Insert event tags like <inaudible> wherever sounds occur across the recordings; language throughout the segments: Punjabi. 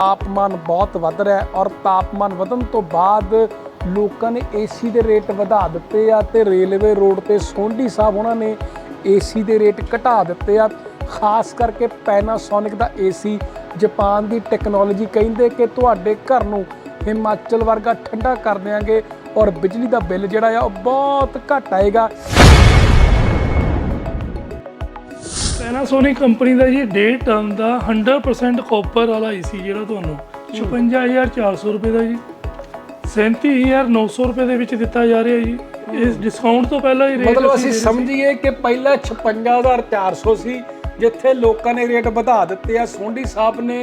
ਤਾਪਮਾਨ ਬਹੁਤ ਵੱਧ ਰਿਹਾ ਔਰ ਤਾਪਮਾਨ ਵਧਣ ਤੋਂ ਬਾਅਦ ਲੋਕਾਂ ਨੇ ਏਸੀ ਦੇ ਰੇਟ ਵਧਾ ਦਿੱਤੇ ਆ ਤੇ ਰੇਲਵੇ ਰੋਡ ਤੇ ਸੋਢੀ ਸਾਹਿਬ ਉਹਨਾਂ ਨੇ ਏਸੀ ਦੇ ਰੇਟ ਘਟਾ ਦਿੱਤੇ ਆ। ਖਾਸ ਕਰਕੇ ਪੈਨਾਸੋਨਿਕ ਦਾ ਏਸੀ ਜਾਪਾਨ ਦੀ ਟੈਕਨੋਲੋਜੀ ਕਹਿੰਦੇ ਕਿ ਤੁਹਾਡੇ ਘਰ ਨੂੰ ਹਿਮਾਚਲ ਵਰਗਾ ਠੰਡਾ ਕਰ ਦਿਆਂਗੇ ਔਰ ਬਿਜਲੀ ਦਾ ਬਿੱਲ ਜਿਹੜਾ ਆ ਉਹ ਬਹੁਤ ਘੱਟ ਆਏਗਾ। ਪੈਨਾਸੋਨਿਕ ਕੰਪਨੀ ਦਾ ਜੀ ਡੇ ਟਨ ਦਾ 100% ਕਾਪਰ ਵਾਲਾ ਏਸੀ ਜਿਹੜਾ ਤੁਹਾਨੂੰ। 56400 ਰੁਪਏ ਦਾ ਜੀ। 37900 ਰੁਪਏ ਦੇ ਵਿੱਚ ਦਿੱਤਾ ਜਾ ਰਿਹਾ ਜੀ। ਇਸ ਡਿਸਕਾਊਂਟ ਤੋਂ ਪਹਿਲਾਂ ਹੀ ਰੇਟ ਮਤਲਬ ਅਸੀਂ ਸਮਝੀਏ ਕਿ ਪਹਿਲਾਂ 56400 ਸੀ ਜਿੱਥੇ ਲੋਕਾਂ ਨੇ ਰੇਟ ਵਧਾ ਦਿੱਤੇ ਆ। ਸੋਂਢੀ ਸਾਹਿਬ ਨੇ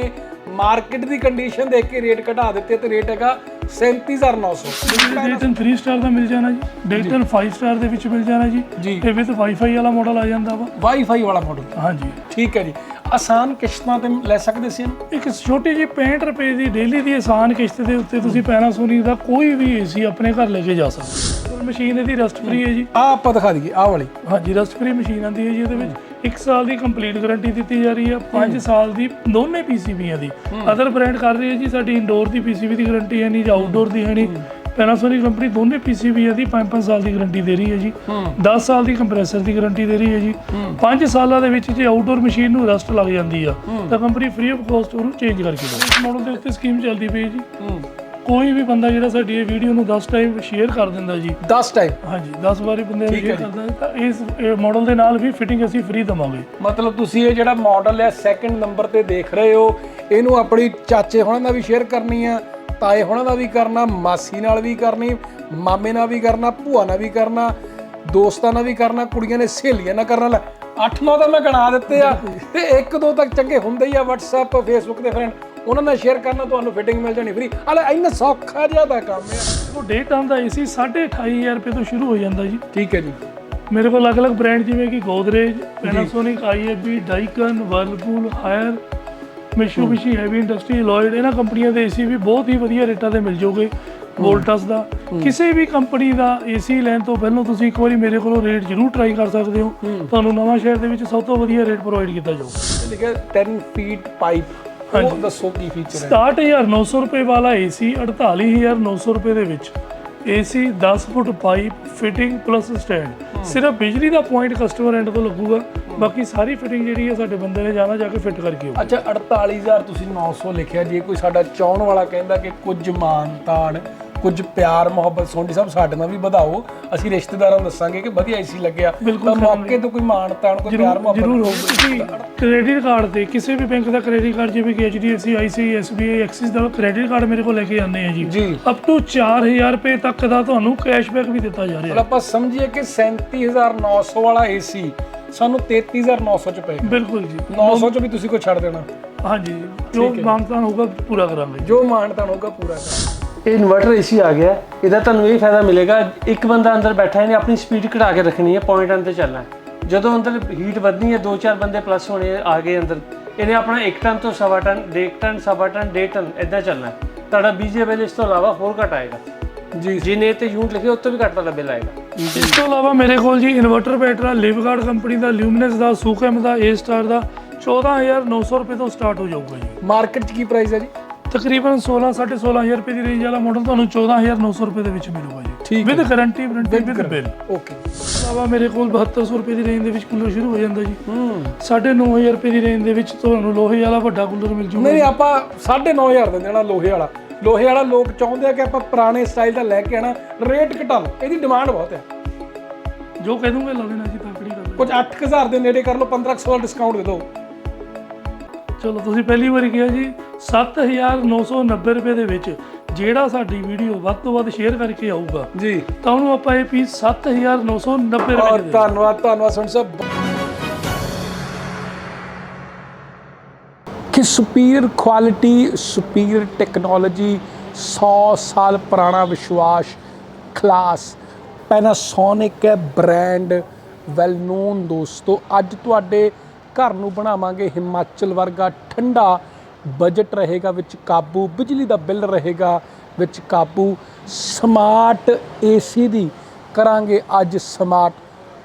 ਮਾਰਕੀਟ ਦੀ ਕੰਡੀਸ਼ਨ ਦੇਖ ਕੇ ਰੇਟ ਘਟਾ ਦਿੱਤੇ ਤੇ ਰੇਟ ਹੈਗਾ 37900 ਡੇਟਨ 3 ਸਟਾਰ ਦਾ ਮਿਲ ਜਾਣਾ ਜੀ ਡੇਟਨ 5 ਸਟਾਰ ਦੇ ਵਿੱਚ ਮਿਲ ਜਾਣਾ ਜੀ ਜੀ। ਇਹ ਵਿਦ ਵਾਈਫਾਈ ਵਾਲਾ ਮਾਡਲ ਆ ਜਾਂਦਾ ਵਾ। ਵਾਈਫਾਈ ਵਾਲਾ ਮਾਡਲ ਹਾਂਜੀ। ਠੀਕ ਹੈ ਜੀ। ਆਸਾਨ ਕਿਸ਼ਤਾਂ ਤੇ ਲੈ ਸਕਦੇ ਸੀ ਇੱਕ ਛੋਟੀ ਜਿਹੀ 65 ਰੁਪਏ ਦੀ ਡੇਲੀ ਦੀ ਆਸਾਨ ਕਿਸ਼ਤ ਦੇ ਉੱਤੇ ਤੁਸੀਂ ਪੈਨਾਸੋਨਿਕ ਦਾ ਕੋਈ ਵੀ ਏਸੀ ਆਪਣੇ ਘਰ ਲੈ ਕੇ ਜਾ ਸਕਦੇ ਹੋ। ਮਸ਼ੀਨ ਇਹਦੀ ਰਸਟ ਫ੍ਰੀ ਹੈ ਜੀ। ਆ ਆਪਾਂ ਦਿਖਾ ਦਈਏ ਆਹ ਵਾਲੀ। ਹਾਂਜੀ ਰਸਟ ਫ੍ਰੀ ਮਸ਼ੀਨ ਆਂਦੀ ਹੈ ਜੀ ਇਹਦੇ ਵਿੱਚ। 1 ਸਾਲ ਦੀ ਕੰਪਲੀਟ ਗਾਰੰਟੀ ਦਿੱਤੀ ਜਾ ਰਹੀ ਹੈ। 5 ਸਾਲ ਦੀ ਦੋਨੇ ਪੀਸੀਬੀਆਂ ਦੀ। ਅਦਰ ਬ੍ਰਾਂਡ ਕਰ ਰਹੀ ਹੈ ਜੀ ਸਾਡੀ ਇੰਡੋਰ ਦੀ ਪੀਸੀਬੀ ਦੀ ਗਾਰੰਟੀ ਹੈ ਨਹੀਂ ਜਾਂ ਆਊਟਡੋਰ ਦੀ ਹੈ ਨਹੀਂ। ਪੈਨਾਸੋਨਿਕ ਕੰਪਨੀ ਦੋਨੇ ਪੀਸੀਬੀਆਂ ਦੀ 5-5 ਸਾਲ ਦੀ ਗਾਰੰਟੀ ਦੇ ਰਹੀ ਹੈ ਜੀ। 10 ਸਾਲ ਦੀ ਕੰਪਰੈਸਰ ਦੀ ਗਾਰੰਟੀ ਦੇ ਰਹੀ ਹੈ ਜੀ। 5 ਸਾਲਾਂ ਦੇ ਵਿੱਚ ਜੇ ਆਊਟਡੋਰ ਮਸ਼ੀਨ ਨੂੰ ਰਸਟ ਲੱਗ ਜਾਂਦੀ ਆ ਤਾਂ ਕੰਪਨੀ ਫ੍ਰੀ ਆਫ ਕਾਸਟ ਉਹਨੂੰ ਚੇਂਜ ਕਰਕੇ ਦਿੰਦੀ ਇਸ ਮਾਡਲ ਦੇ ਉੱਤੇ ਸਕੀਮ ਚੱਲਦੀ ਪਈ ਜੀ। ਕੋਈ ਵੀ ਬੰਦਾ ਜਿਹੜਾ ਸਾਡੀ ਇਹ ਵੀਡੀਓ ਨੂੰ 10 ਟਾਈਮ ਸ਼ੇਅਰ ਕਰ ਦਿੰਦਾ ਜੀ। 10 ਟਾਈਮ ਹਾਂਜੀ 10 ਵਾਰੀ ਬੰਦੇ ਨੂੰ ਸ਼ੇਅਰ ਕਰਦਾ ਤਾਂ ਇਸ ਮਾਡਲ ਦੇ ਨਾਲ ਵੀ ਫਿਟਿੰਗ ਅਸੀਂ ਫ੍ਰੀ ਦਵਾਂਗੇ। ਮਤਲਬ ਤੁਸੀਂ ਇਹ ਜਿਹੜਾ ਮਾਡਲ ਹੈ ਸੈਕੰਡ ਨੰਬਰ ਤੇ ਦੇਖ ਰਹੇ ਹੋ ਇਹਨੂੰ ਆਪਣੀ ਚਾਚੇ ਹੋਣਾ ਦਾ ਵੀ ਸ਼ੇਅਰ ਕਰਨੀ ਆ ਤਾਏ ਹੋਣਾ ਦਾ ਵੀ ਕਰਨਾ ਮਾਸੀ ਨਾਲ ਵੀ ਕਰਨੀ ਮਾਮੇ ਨਾਲ ਵੀ ਕਰਨਾ ਭੂਆ ਨਾਲ ਵੀ ਕਰਨਾ ਦੋਸਤਾਂ ਨਾਲ ਵੀ ਕਰਨਾ ਕੁੜੀਆਂ ਨੇ ਸਹੇਲੀਆਂ ਨਾਲ ਕਰਨਾ। ਲੈ 8-9 ਤਾਂ ਮੈਂ ਗਣਾ ਦਿੱਤੇ ਆ ਤੇ ਇੱਕ ਦੋ ਤੱਕ ਚੰਗੇ ਹੁੰਦੇ ਹੀ ਆ WhatsApp Facebook ਦੇ ਫਰੈਂਡ ਉਹਨਾਂ ਨਾਲ ਸ਼ੇਅਰ ਕਰਨਾ ਤੁਹਾਨੂੰ ਫਿਟਿੰਗ ਮਿਲ ਜਾਣੀ ਫ੍ਰੀ ਹਲੇ ਇੰਨਾ ਸੌਖਾ ਜਿਹਾ ਦਾ ਕੰਮ ਹੈ। ਉਹ ਡੇ ਟਾਈਮ ਦਾ ਏਸੀ 28500 ਰੁਪਏ ਤੋਂ ਸ਼ੁਰੂ ਹੋ ਜਾਂਦਾ ਜੀ। ਠੀਕ ਹੈ ਜੀ। ਮੇਰੇ ਕੋਲ ਅਲੱਗ-ਅਲੱਗ ਬ੍ਰਾਂਡ ਜਿਵੇਂ ਕਿ Godrej Panasonic IFB Daikin Whirlpool Haier Mitsubishi heavy industry Lloyd ਇਹਨਾਂ ਕੰਪਨੀਆਂ ਦੇ ਏਸੀ ਵੀ ਬਹੁਤ ਹੀ ਵਧੀਆ ਰੇਟਾਂ ਤੇ ਮਿਲ ਜਾਓਗੇ ਵੋਲਟਸ ਦਾ। ਕਿਸੇ ਵੀ ਕੰਪਨੀ ਦਾ ਏਸੀ ਲੈਣ ਤੋਂ ਪਹਿਲਾਂ ਤੁਸੀਂ ਇੱਕ ਵਾਰੀ ਮੇਰੇ ਕੋਲੋਂ ਰੇਟ ਜ਼ਰੂਰ ਟਰਾਈ ਕਰ ਸਕਦੇ ਹੋ। ਤੁਹਾਨੂੰ ਨਵਾਂ ਸ਼ਹਿਰ ਦੇ ਵਿੱਚ ਸਭ ਤੋਂ ਵਧੀਆ ਰੇਟ ਪ੍ਰੋਵਾਈਡ ਕੀਤਾ ਜਾਊਗਾ। ਲਿਖਿਆ 10 ਫੀਟ ਪਾਈਪ ਉਹ ਦੱਸੋ ਕੀ ਫੀਚਰ ਹੈ? 67900 ਰੁਪਏ ਵਾਲਾ ਏਸੀ 48900 ਰੁਪਏ ਦੇ ਵਿੱਚ। AC 10 foot pipe fitting plus stand ਸਿਰਫ ਬਿਜਲੀ ਦਾ ਪੁਆਇੰਟ ਕਸਟਮਰ ਐਂਡ ਤੋਂ ਲੱਗੂਗਾ। ਬਾਕੀ ਸਾਰੀ ਫਿਟਿੰਗ ਜਿਹੜੀ ਹੈ ਸਾਡੇ ਬੰਦੇ ਨੇ ਜਾਣਾ ਜਾ ਕੇ ਫਿੱਟ ਕਰਕੇ ਆਊ ਅੱਛਾ 48000 ਤੁਸੀਂ 900 ਲਿਖਿਆ। ਜੇ ਕੋਈ ਸਾਡਾ ਚਾਹਣ ਵਾਲਾ ਕਹਿੰਦਾ ਕਿ ਕੁਝ ਮਾਨ ਤਾਣ ਕੁਝ ਪਿਆਰ ਮੁਹੱਬਤ ਸੋਢੀ ਸਾਹਿਬ ਸਾਡੇ ਨਾਲ ਵੀ ਵਧਾਓ। ਅਸੀਂ ਰਿਸ਼ਤੇਦਾਰਾਂ ਨੂੰ ਦੱਸਾਂਗੇ ਕਿ ਵਧੀਆ ਏਸੀ ਲੱਗਿਆ। ਤਾਂ ਮੌਕੇ ਤੋਂ ਕੋਈ ਮਾਨ ਤਾਣ ਕੋਈ ਪਿਆਰ ਮੁਹੱਬਤ ਜ਼ਰੂਰ ਹੋਊਗਾ। ਤੁਸੀਂ ਕ੍ਰੈਡਿਟ ਕਾਰਡ ਤੇ ਕਿਸੇ ਵੀ ਬੈਂਕ ਦਾ ਕ੍ਰੈਡਿਟ ਕਾਰਡ ਜਿਵੇਂ ਕਿ HDFC ICICI SBI ਐਕਸਿਸ ਦਾ ਕ੍ਰੈਡਿਟ ਕਾਰਡ ਮੇਰੇ ਕੋਲ ਲੈ ਕੇ ਆਉਂਦੇ ਆ ਜੀ। ਅਪ ਟੂ 4000 ਰੁਪਏ ਤੱਕ ਦਾ ਤੁਹਾਨੂੰ ਕੈਸ਼ਬੈਕ ਵੀ ਦਿੱਤਾ ਜਾ ਰਿਹਾ। ਮਤਲਬ ਆਪਾਂ ਸਮਝੀਏ ਕਿ 37900 ਵਾਲਾ ਏਸੀ ਸਾਨੂੰ 33900 ਚ ਪਏਗਾ ਬਿਲਕੁਲ ਜੀ। 900 ਚ ਵੀ ਤੁਸੀਂ ਕੋਈ ਛੱਡ ਦੇਣਾ। ਹਾਂਜੀ। ਜੋ ਮਾਨਤਾਨ ਹੋਊਗਾ ਪੂਰਾ ਕਰਾਂਗੇ। ਜੋ ਮਾਨ ਤਾਣ ਹੋਊਗਾ ਪੂਰਾ ਕਰਾਂਗੇ। ਇਹ ਇਨਵਰਟਰ ਏਸੀ ਆ ਗਿਆ ਹੈ। ਇਹਦਾ ਤੁਹਾਨੂੰ ਇਹ ਫਾਇਦਾ ਮਿਲੇਗਾ ਇੱਕ ਬੰਦਾ ਅੰਦਰ ਬੈਠਾ ਹੈ ਇਹਨੇ ਆਪਣੀ ਸਪੀਡ ਘਟਾ ਕੇ ਰੱਖਣੀ ਹੈ ਪੁਆਇੰਟ ਅੰਦਰ ਚੱਲਣਾ ਜਦੋਂ ਅੰਦਰ ਹੀਟ ਵਧਣੀ ਹੈ ਦੋ ਚਾਰ ਬੰਦੇ ਪਲੱਸ ਹੋਣੇ ਆ ਗਏ ਅੰਦਰ ਇਹਨੇ ਆਪਣਾ 1 ਟਨ ਤੋਂ ਸਵਾ ਟਨ 1 ਟਨ ਸਵਾ ਟਨ 1.5 ਟਨ ਇਦਾਂ ਚੱਲਣਾ ਤੁਹਾਡਾ ਬੀਜੇ ਬਿੱਲ ਇਸ ਤੋਂ ਇਲਾਵਾ ਹੋਰ ਘਟ ਆਏਗਾ। ਜੀ। ਜਿਨੇ ਤੇ ਯੂਨਿਟ ਲਿਖੇ ਉਸ ਤੋਂ ਵੀ ਘੱਟ ਵਾਲਾ ਬਿੱਲ ਆਏਗਾ। ਇਸ ਤੋਂ ਇਲਾਵਾ ਮੇਰੇ ਕੋਲ ਜੀ ਇਨਵਰਟਰ ਬੈਟਰਾ ਲਿਵਗਾਰਡ ਕੰਪਨੀ ਦਾ ਲਿਊਮਿਨਸ ਦਾ ਸੁਖਮ ਦਾ A ਸਟਾਰ ਦਾ 14900 ਰੁਪਏ ਤੋਂ ਸਟਾਰਟ ਹੋ ਜਾਊਗਾ ਜੀ। ਮਾਰਕੀਟ 'ਚ ਕੀ ਪ੍ਰਾਈਸ ਹੈ ਜੀ? ਤਕਰੀਬਨ 16 16500 ਰੁਪਏ ਦੀ ਰੇਂਜ ਵਾਲਾ ਮਾਡਲ ਤੁਹਾਨੂੰ 14900 ਰੁਪਏ ਦੇ ਵਿੱਚ ਮਿਲੂਗਾ ਜੀ। ਠੀਕ with guarantee warranty with bill okay ਤੋਂ ਇਲਾਵਾ ਮੇਰੇ ਕੋਲ 7200 ਰੁਪਏ ਦੀ ਰੇਂਜ ਦੇ ਵਿੱਚ ਕੂਲਰ ਸ਼ੁਰੂ ਹੋ ਜਾਂਦਾ ਜੀ। ਹੂੰ। 9500 ਰੁਪਏ ਦੀ ਰੇਂਜ ਦੇ ਵਿੱਚ ਤੁਹਾਨੂੰ ਲੋਹੇ ਵਾਲਾ ਵੱਡਾ ਕੂਲਰ ਮਿਲ ਜੂਗਾ ਨਹੀਂ ਆਪਾਂ 9500 ਦੇ ਦੇਣਾ ਲੋਹੇ ਵਾਲਾ। ਲੋਹੇ ਵਾਲਾ ਲੋਕ ਚਾਹੁੰਦੇ ਆ ਕਿ ਆਪਾਂ ਪੁਰਾਣੇ ਸਟਾਈਲ ਦਾ ਲੈ ਕੇ ਆਣਾ ਰੇਟ ਘਟਾ ਲਓ। ਇਹਦੀ ਡਿਮਾਂਡ ਬਹੁਤ ਹੈ ਜੋ ਕਹਿ ਦੂੰਗੇ ਲਾ ਦੇਣਾ ਜੀ ਤਕੜੀ ਗੱਲ ਹੈ। ਕੁਝ 8000 ਦੇ ਨੇੜੇ ਕਰ ਲਓ 1500 ਦਾ ਡਿਸਕਾਊਂਟ ਦੇ ਦਿਓ। ਚਲੋ ਤੁਸੀਂ ਪਹਿਲੀ ਵਾਰੀ ਕਿਹਾ ਜੀ 7990 ਰੁਪਏ ਦੇ ਵਿੱਚ ਜਿਹੜਾ ਸਾਡੀ ਵੀਡੀਓ ਵੱਧ ਤੋਂ ਵੱਧ ਸ਼ੇਅਰ ਕਰਕੇ ਆਊਗਾ ਜੀ। ਤਾਂ ਉਹਨੂੰ ਆਪਾਂ ਇਹ ਪੀਸ 7990 ਰੁਪਏ ਔਰ ਦੇ ਦੇ ਧੰਨਵਾਦ ਧੰਨਵਾਦ ਸੁਣ ਸਾਹਿਬ। ਕਿ ਸੁਪੀਰੀਅਰ ਕੁਆਲਿਟੀ ਸੁਪੀਰੀਅਰ ਟੈਕਨੋਲੋਜੀ 100 ਸਾਲ ਪੁਰਾਣਾ ਵਿਸ਼ਵਾਸ ਕਲਾਸ ਪੈਨਾਸੋਨਿਕ ਹੈ ਬ੍ਰਾਂਡ ਵੈਲ ਨੋਨ ਦੋਸਤੋ ਅੱਜ ਤੁਹਾਡੇ ਘਰ ਨੂੰ ਬਣਾਵਾਂਗੇ ਹਿਮਾਚਲ ਵਰਗਾ ਠੰਡਾ ਬਜਟ ਰਹੇਗਾ, ਵਿੱਚ ਕਾਬੂ ਬਿਜਲੀ ਦਾ ਬਿੱਲ ਰਹੇਗਾ, ਵਿੱਚ ਕਾਬੂ ਸਮਾਰਟ ਏਸੀ ਦੀ ਕਰਾਂਗੇ ਅੱਜ ਸਮਾਰਟ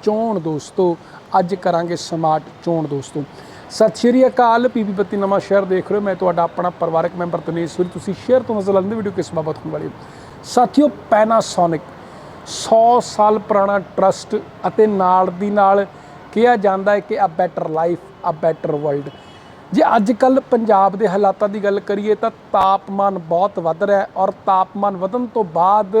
ਚੋਣ ਦੋਸਤੋ, ਅੱਜ ਕਰਾਂਗੇ ਸਮਾਰਟ ਚੋਣ ਦੋਸਤੋ। ਸਤਿ ਸ਼੍ਰੀ ਅਕਾਲ ਪੀਪੀ ਬੱਤੀ ਨਵਾਂ ਸ਼ਹਿਰ ਦੇਖ ਰਹੇ ਹੋ, ਮੈਂ ਤੁਹਾਡਾ ਆਪਣਾ ਪਰਿਵਾਰਕ ਮੈਂਬਰ ਤਨੇਸ਼ ਤਨੇਸ਼ਵਰੀ ਤੁਸੀਂ ਸ਼ੇਅਰ ਤੋਂ ਨਜ਼ਰ ਲੈਂਦੇ ਵੀਡੀਓ ਕਿਸ ਬਾਬਤ ਹੋਣ ਵਾਲੀ ਹੈ। ਸਾਥੀਓ ਪੈਨਾਸੋਨਿਕ 100 ਸਾਲ ਪੁਰਾਣਾ ਟਰਸਟ ਅਤੇ ਨਾਲ ਦੀ ਨਾਲ ਕਿਹਾ ਜਾਂਦਾ ਹੈ ਕਿ a better life a better world ਜੇ ਅੱਜ ਕੱਲ ਪੰਜਾਬ ਦੇ ਹਾਲਾਤਾਂ ਦੀ ਗੱਲ ਕਰੀਏ ਤਾਂ ਤਾਪਮਾਨ ਬਹੁਤ ਵੱਧ ਰਿਹਾ ਹੈ ਔਰ ਤਾਪਮਾਨ ਵਧਣ ਤੋਂ ਬਾਅਦ